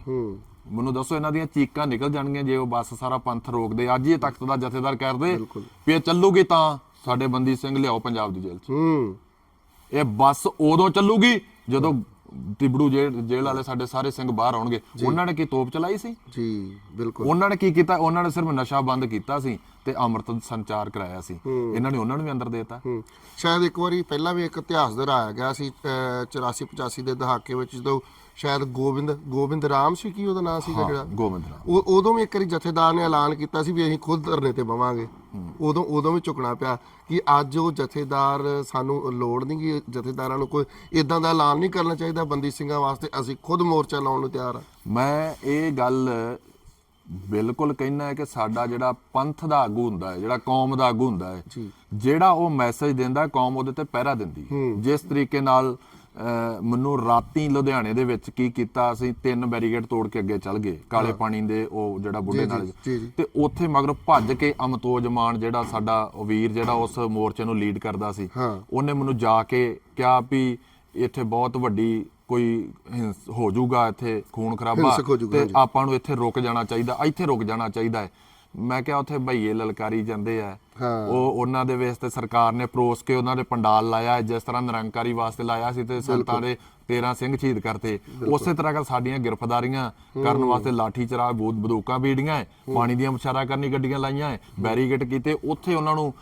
ਮੈਨੂੰ ਦੱਸੋ ਇਹਨਾਂ ਦੀਆਂ ਚੀਕਾਂ ਨਿਕਲ ਜਾਣਗੀਆਂ ਜੇ ਉਹ ਬੱਸ ਸਾਰਾ ਪੰਥ ਰੋਕਦੇ। ਅੱਜ ਹੀ ਇਹ ਤਖਤ ਦਾ ਜਥੇਦਾਰ ਕਰਦੇ ਵੀ ਇਹ ਚੱਲੂਗੀ ਤਾਂ ਸਾਡੇ ਬੰਦੀ ਸਿੰਘ ਲਿਆਓ ਪੰਜਾਬ ਦੀ ਜੇਲ੍ਹ 'ਚ। ਇਹ ਬੱਸ ਉਦੋਂ ਚੱਲੂਗੀ ਜਦੋਂ ਤਿਬੜੂ ਜੇਲ੍ਹ ਵਾਲੇ ਸਾਡੇ ਸਾਰੇ ਸਿੰਘ ਬਾਹਰ ਆਉਣਗੇ। ਉਹਨਾਂ ਨੇ ਕੀ ਤੋਪ ਚਲਾਈ ਸੀ? ਜੀ ਬਿਲਕੁਲ। ਉਹਨਾਂ ਨੇ ਕੀ ਕੀਤਾ? ਉਹਨਾਂ ਨੇ ਸਿਰਫ ਨਸ਼ਾ ਬੰਦ ਕੀਤਾ ਸੀ ਤੇ ਅੰਮ੍ਰਿਤ ਸੰਚਾਰ ਕਰਾਇਆ ਸੀ। ਇਹਨਾਂ ਨੇ ਉਹਨਾਂ ਨੂੰ ਵੀ ਅੰਦਰ ਦੇਤਾ। ਸ਼ਾਇਦ ਇੱਕ ਵਾਰੀ ਪਹਿਲਾਂ ਵੀ ਇੱਕ ਇਤਿਹਾਸ ਦਰਾਇਆ ਗਿਆ ਸੀ 84 85 ਦੇ ਦਹਾਕੇ ਵਿੱਚ ਜਦੋਂ ਸ਼ਾਇਦ ਗੋਬਿੰਦ ਗੋਬਿੰਦ ਰਾਮ ਸੀ ਕੀ ਉਹਦਾ ਨਾਮ ਸੀਗਾ ਜਿਹੜਾ? ਗੋਬਿੰਦ ਰਾਮ। ਉਹ ਉਦੋਂ ਵੀ ਇੱਕ ਵਾਰੀ ਜਥੇਦਾਰ ਨੇ ਐਲਾਨ ਕੀਤਾ ਸੀ ਵੀ ਅਸੀਂ ਖੁਦ ਧਰਨੇ ਤੇ ਬਵਾਂਗੇ। ਉਦੋਂ ਉਦੋਂ ਵੀ ਝੁਕਣਾ ਪਿਆ ਕਿ ਅੱਜ ਉਹ ਜਥੇਦਾਰ ਸਾਨੂੰ ਲੋੜ ਨਹੀਂ ਕਿ ਜਥੇਦਾਰਾਂ ਨੂੰ ਕੋਈ ਇਦਾਂ ਦਾ ਐਲਾਨ ਨਹੀਂ ਕਰਨਾ ਚਾਹੀਦਾ ਬੰਦੀ ਸਿੰਘਾਂ ਵਾਸਤੇ ਅਸੀਂ ਖੁਦ ਮੋਰਚਾ ਲਾਉਣ ਨੂੰ ਤਿਆਰ ਆ। ਮੈਂ ਇਹ ਗੱਲ ਬਿਲਕੁਲ ਕਹਿਣਾ ਹੈ ਕਿ ਸਾਡਾ ਜਿਹੜਾ ਪੰਥ ਦਾ ਆਗੂ ਹੁੰਦਾ ਹੈ ਜਿਹੜਾ ਕੌਮ ਦਾ ਆਗੂ ਹੁੰਦਾ ਹੈ। ਜਿਹੜਾ ਉਹ ਮੈਸੇਜ ਦਿੰਦਾ ਕੌਮ ਉਹਦੇ ਤੇ ਪਹਿਰਾ ਦਿੰਦੀ ਹੈ। ਜਿਸ ਤਰੀਕੇ ਨਾਲ ਮੈਨੂੰ ਰਾਤੀ ਲੁਧਿਆਣੇ ਦੇ ਵਿੱਚ ਕੀ ਕੀਤਾ ਅਸੀਂ ਤਿੰਨ ਬੈਰੀਗੇਡ ਤੋੜ ਕੇ ਅੱਗੇ ਚੱਲ ਗਏ ਕਾਲੇ ਪਾਣੀ ਦੇ ਉਹ ਜਿਹੜਾ ਬੁੱਢੇ ਨਾਲ। ਤੇ ਉੱਥੇ ਮਗਰ ਭੱਜ ਕੇ ਅਮਤੋਜ ਮਾਨ ਜਿਹੜਾ ਸਾਡਾ ਵੀਰ ਜਿਹੜਾ ਉਸ ਮੋਰਚੇ ਨੂੰ ਲੀਡ ਕਰਦਾ ਸੀ। ਉਹਨੇ ਮੈਨੂੰ ਜਾ ਕੇ ਕਿਹਾ ਵੀ ਇੱਥੇ ਬਹੁਤ ਵੱਡੀ ਕੋਈ ਹਿੰਸ- ਹੋ ਜਾਊਗਾ ਇੱਥੇ ਖੂਨ ਖਰਾਬਾ ਤੇ। ਆਪਾਂ ਨੂੰ ਇੱਥੇ ਰੁਕ ਜਾਣਾ ਚਾਹੀਦਾ ਇੱਥੇ ਰੁਕ ਜਾਣਾ ਚਾਹੀਦਾ ਹੈ ਮੈਂ ਕਿਹਾ ਉੱਥੇ ਭਈਏ ਲਲਕਾਰੀ ਜਾਂਦੇ ਆ। ਉਹ ਉਹਨਾਂ ਦੇ ਵੇਸ ਤੇ ਸਰਕਾਰ ਨੇ ਪਰੋਸ ਕੇ ਉਹਨਾਂ ਦੇ ਪੰਡਾਲ ਲਾਇਆ ਜਿਸ ਤਰ੍ਹਾਂ ਨਿਰੰਕਾਰੀ ਵਾਸਤੇ ਲਾਇਆ ਸੀ ਤੇ ਸੰਤਾਂ ਦੇ 13 ਸਿੰਘ ਸ਼ਹੀਦ ਕਰਤੇ। ਉਸੇ ਤਰ੍ਹਾਂ ਕਰ ਸਾਡੀਆਂ ਗ੍ਰਿਫਤਾਰੀਆਂ ਕਰਨ ਵਾਸਤੇ ਲਾਠੀ ਚਰਾ ਬੂਦ ਬੰਦੂਕਾਂ ਬੀੜੀਆਂ ਪਾਣੀ ਦੀਆਂ ਮੁਸ਼ਾਰਾ ਕਰਨੀ ਗੱਡੀਆਂ ਲਾਈਆਂ ਹੈ, ਬੈਰੀਗੇਡ ਕੀਤੇ। ਉੱਥੇ ਉਹਨਾਂ ਨੂੰ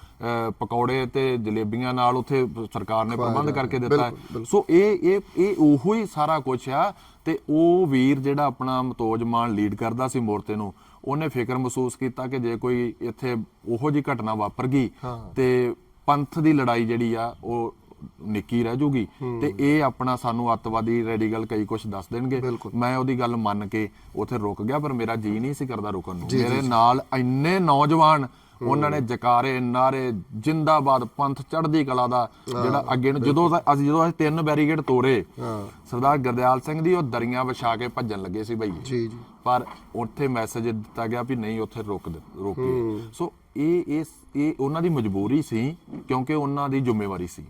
ਪਕੌੜੇ ਤੇ ਜਲੇਬੀਆਂ ਨਾਲ ਉੱਥੇ ਸਰਕਾਰ ਨੇ ਪ੍ਰਬੰਧ ਕਰਕੇ ਦਿੱਤਾ ਸੋ ਇਹ ਇਹ ਇਹ ਉਹੋ ਹੀ ਸਾਰਾ ਕੁਝ ਆ ਤੇ ਉਹ ਵੀਰ ਜਿਹੜਾ ਆਪਣਾ ਮਤੋਜ ਮਾਨ ਲੀਡ ਕਰਦਾ ਸੀ ਮੋਰਤੇ ਨੂੰ ਉਹਨੇ ਫਿਕਰ ਮਹਿਸੂਸ ਕੀਤਾ ਕਿ ਜੇ ਕੋਈ ਇੱਥੇ ਉਹੋ ਜੀ ਘਟਨਾ ਵਾਪਰ ਗਈ ਤੇ ਪੰਥ ਦੀ ਲੜਾਈ ਜਿਹੜੀ ਆ ਉਹ ਨਿੱਕੀ ਰਹਿ ਜੂਗੀ। ਤੇ ਇਹ ਆਪਣਾ ਸਾਨੂੰ ਅੱਤਵਾਦੀ ਰੈਡੀਕਲ ਕਈ ਕੁਝ ਦੱਸ ਦੇਣਗੇ। ਮੈਂ ਉਹਦੀ ਗੱਲ ਮੰਨ ਕੇ ਉੱਥੇ ਰੁਕ ਗਿਆ ਪਰ ਮੇਰਾ ਜੀ ਨਹੀਂ ਸੀ ਕਰਦਾ ਰੁਕਣ ਨੂੰ। ਮੇਰੇ ਨਾਲ ਇੰਨੇ ਨੌਜਵਾਨ ਉਹਨਾਂ ਨੇ ਜਕਾਰੇ ਨਾਰੇ ਜਿੰਦਾਬਾਦ ਪੰਥ ਚੜ੍ਹਦੀ ਕਲਾ ਦਾ ਜਿਹੜਾ ਅੱਗੇ ਨੂੰ ਜਦੋਂ ਅਸੀਂ ਜਦੋਂ ਅਸੀਂ ਤਿੰਨ ਬੈਰੀਗੇਡ ਤੋੜੇ ਸਰਦਾਰ ਗੁਰਦਿਆਲ ਸਿੰਘ ਦੀ ਉਹ ਦਰੀਆਂ ਵਿਛਾ ਕੇ ਭੱਜਣ ਲੱਗੇ ਸੀ ਜੀ ਜੀ। ਪਰ ਉੱਥੇ ਮੈਸੇਜ ਦਿੱਤਾ ਗਿਆ ਵੀ ਨਹੀਂ ਉੱਥੇ ਰੁਕ ਰੋਕੇ। ਸੋ ਇਹ ਇਸ ਇਹ ਉਹਨਾਂ ਦੀ ਮਜਬੂਰੀ ਸੀ ਕਿਉਂਕਿ ਉਹਨਾਂ ਦੀ ਜ਼ਿੰਮੇਵਾਰੀ ਸੀ।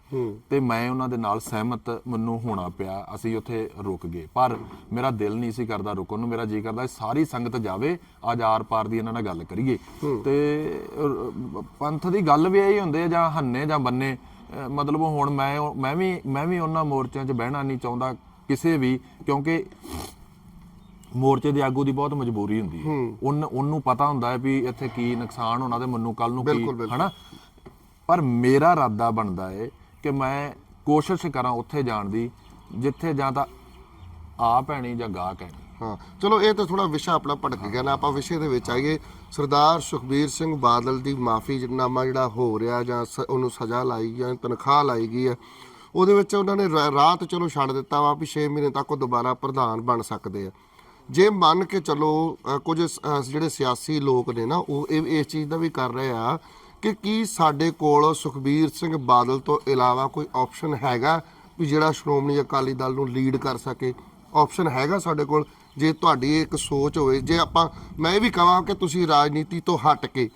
ਤੇ ਮੈਂ ਉਹਨਾਂ ਦੇ ਨਾਲ ਸਹਿਮਤ ਮੈਨੂੰ ਹੋਣਾ ਪਿਆ ਅਸੀਂ ਉੱਥੇ ਰੁਕ ਗਏ। ਪਰ ਮੇਰਾ ਦਿਲ ਨਹੀਂ ਸੀ ਕਰਦਾ ਰੁਕਣ ਨੂੰ ਮੇਰਾ ਜੀ ਕਰਦਾ ਸਾਰੀ ਸੰਗਤ ਜਾਵੇ ਅੱਜ ਆਰ ਪਾਰ ਦੀ ਇਹਨਾਂ ਨਾਲ ਗੱਲ ਕਰੀਏ। ਤੇ ਪੰਥ ਦੀ ਗੱਲ ਵੀ ਇਹੀ ਹੁੰਦੇ ਜਾਂ ਹੰਨੇ ਜਾਂ ਬੰਨੇ ਮਤਲਬ ਹੁਣ ਮੈਂ ਮੈਂ ਵੀ ਮੈਂ ਵੀ ਉਹਨਾਂ ਮੋਰਚਿਆਂ 'ਚ ਬਹਿਣਾ ਨਹੀਂ ਚਾਹੁੰਦਾ ਕਿਸੇ ਵੀ ਕਿਉਂਕਿ ਮੋਰਚੇ ਦੇ ਆਗੂ ਦੀ ਬਹੁਤ ਮਜਬੂਰੀ ਹੁੰਦੀ ਹੈ। ਉਹਨ ਉਹਨੂੰ ਪਤਾ ਹੁੰਦਾ ਹੈ ਵੀ ਇੱਥੇ ਕੀ ਨੁਕਸਾਨ ਹੋਣਾ ਤੇ ਮੈਨੂੰ ਕੱਲ ਨੂੰ ਕੀ। ਹਨਾ? ਪਰ ਮੇਰਾ ਇਰਾਦਾ ਬਣਦਾ ਹੈ ਕਿ ਮੈਂ ਕੋਸ਼ਿਸ਼ ਕਰਾਂ ਉੱਥੇ ਜਾਣ ਦੀ ਜਿੱਥੇ ਜਾਂ ਤਾਂ ਆ ਪੈਣੀ ਜਾਂ ਗਾ ਕਹਿਣੀ। ਹਾਂ ਚਲੋ ਇਹ ਤਾਂ ਥੋੜਾ ਵਿਸ਼ਾ ਆਪਣਾ ਭਟਕ ਗਿਆ ਨਾ ਆਪਾਂ ਵਿਸ਼ੇ ਦੇ ਵਿੱਚ ਆਈਏ। ਸਰਦਾਰ ਸੁਖਬੀਰ ਸਿੰਘ ਬਾਦਲ ਦੀ ਮਾਫੀ ਨਾਮਾ ਜਿਹੜਾ ਹੋ ਰਿਹਾ ਜਾਂ ਉਹਨੂੰ ਸਜ਼ਾ ਲਾਈ ਜਾਂ ਤਨਖਾਹ ਲਾਈ ਗਈ ਹੈ ਉਹਦੇ ਵਿੱਚ ਉਹਨਾਂ ਨੇ ਰਾਤ ਚਲੋ ਛੱਡ ਦਿੱਤਾ ਵਾ ਵੀ 6 ਮਹੀਨੇ ਤੱਕ ਉਹ ਦੁਬਾਰਾ ਪ੍ਰਧਾਨ ਬਣ ਸਕਦੇ ਆ। ਜੇ ਮੰਨ ਕੇ ਚਲੋ ਕੁਝ ਜਿਹੜੇ ਸਿਆਸੀ ਲੋਕ ਨੇ ਨਾ ਉਹ ਇਹ ਇਸ ਚੀਜ਼ ਦਾ ਵੀ ਕਰ ਰਹੇ ਆ ਕਿ ਕੀ ਸਾਡੇ ਕੋਲ ਸੁਖਬੀਰ ਸਿੰਘ ਬਾਦਲ ਤੋਂ ਇਲਾਵਾ ਕੋਈ ਆਪਸ਼ਨ ਹੈਗਾ ਵੀ ਜਿਹੜਾ ਸ਼੍ਰੋਮਣੀ ਅਕਾਲੀ ਦਲ ਨੂੰ ਲੀਡ ਕਰ ਸਕੇ? ਆਪਸ਼ਨ ਹੈਗਾ ਸਾਡੇ ਕੋਲ? ਜੇ ਤੁਹਾਡੀ ਇੱਕ ਸੋਚ ਹੋਵੇ ਜੇ ਆਪਾਂ ਮੈਂ ਇਹ ਵੀ ਕਹਾਂ ਕਿ ਤੁਸੀਂ ਰਾਜਨੀਤੀ ਤੋਂ ਹਟ ਕੇ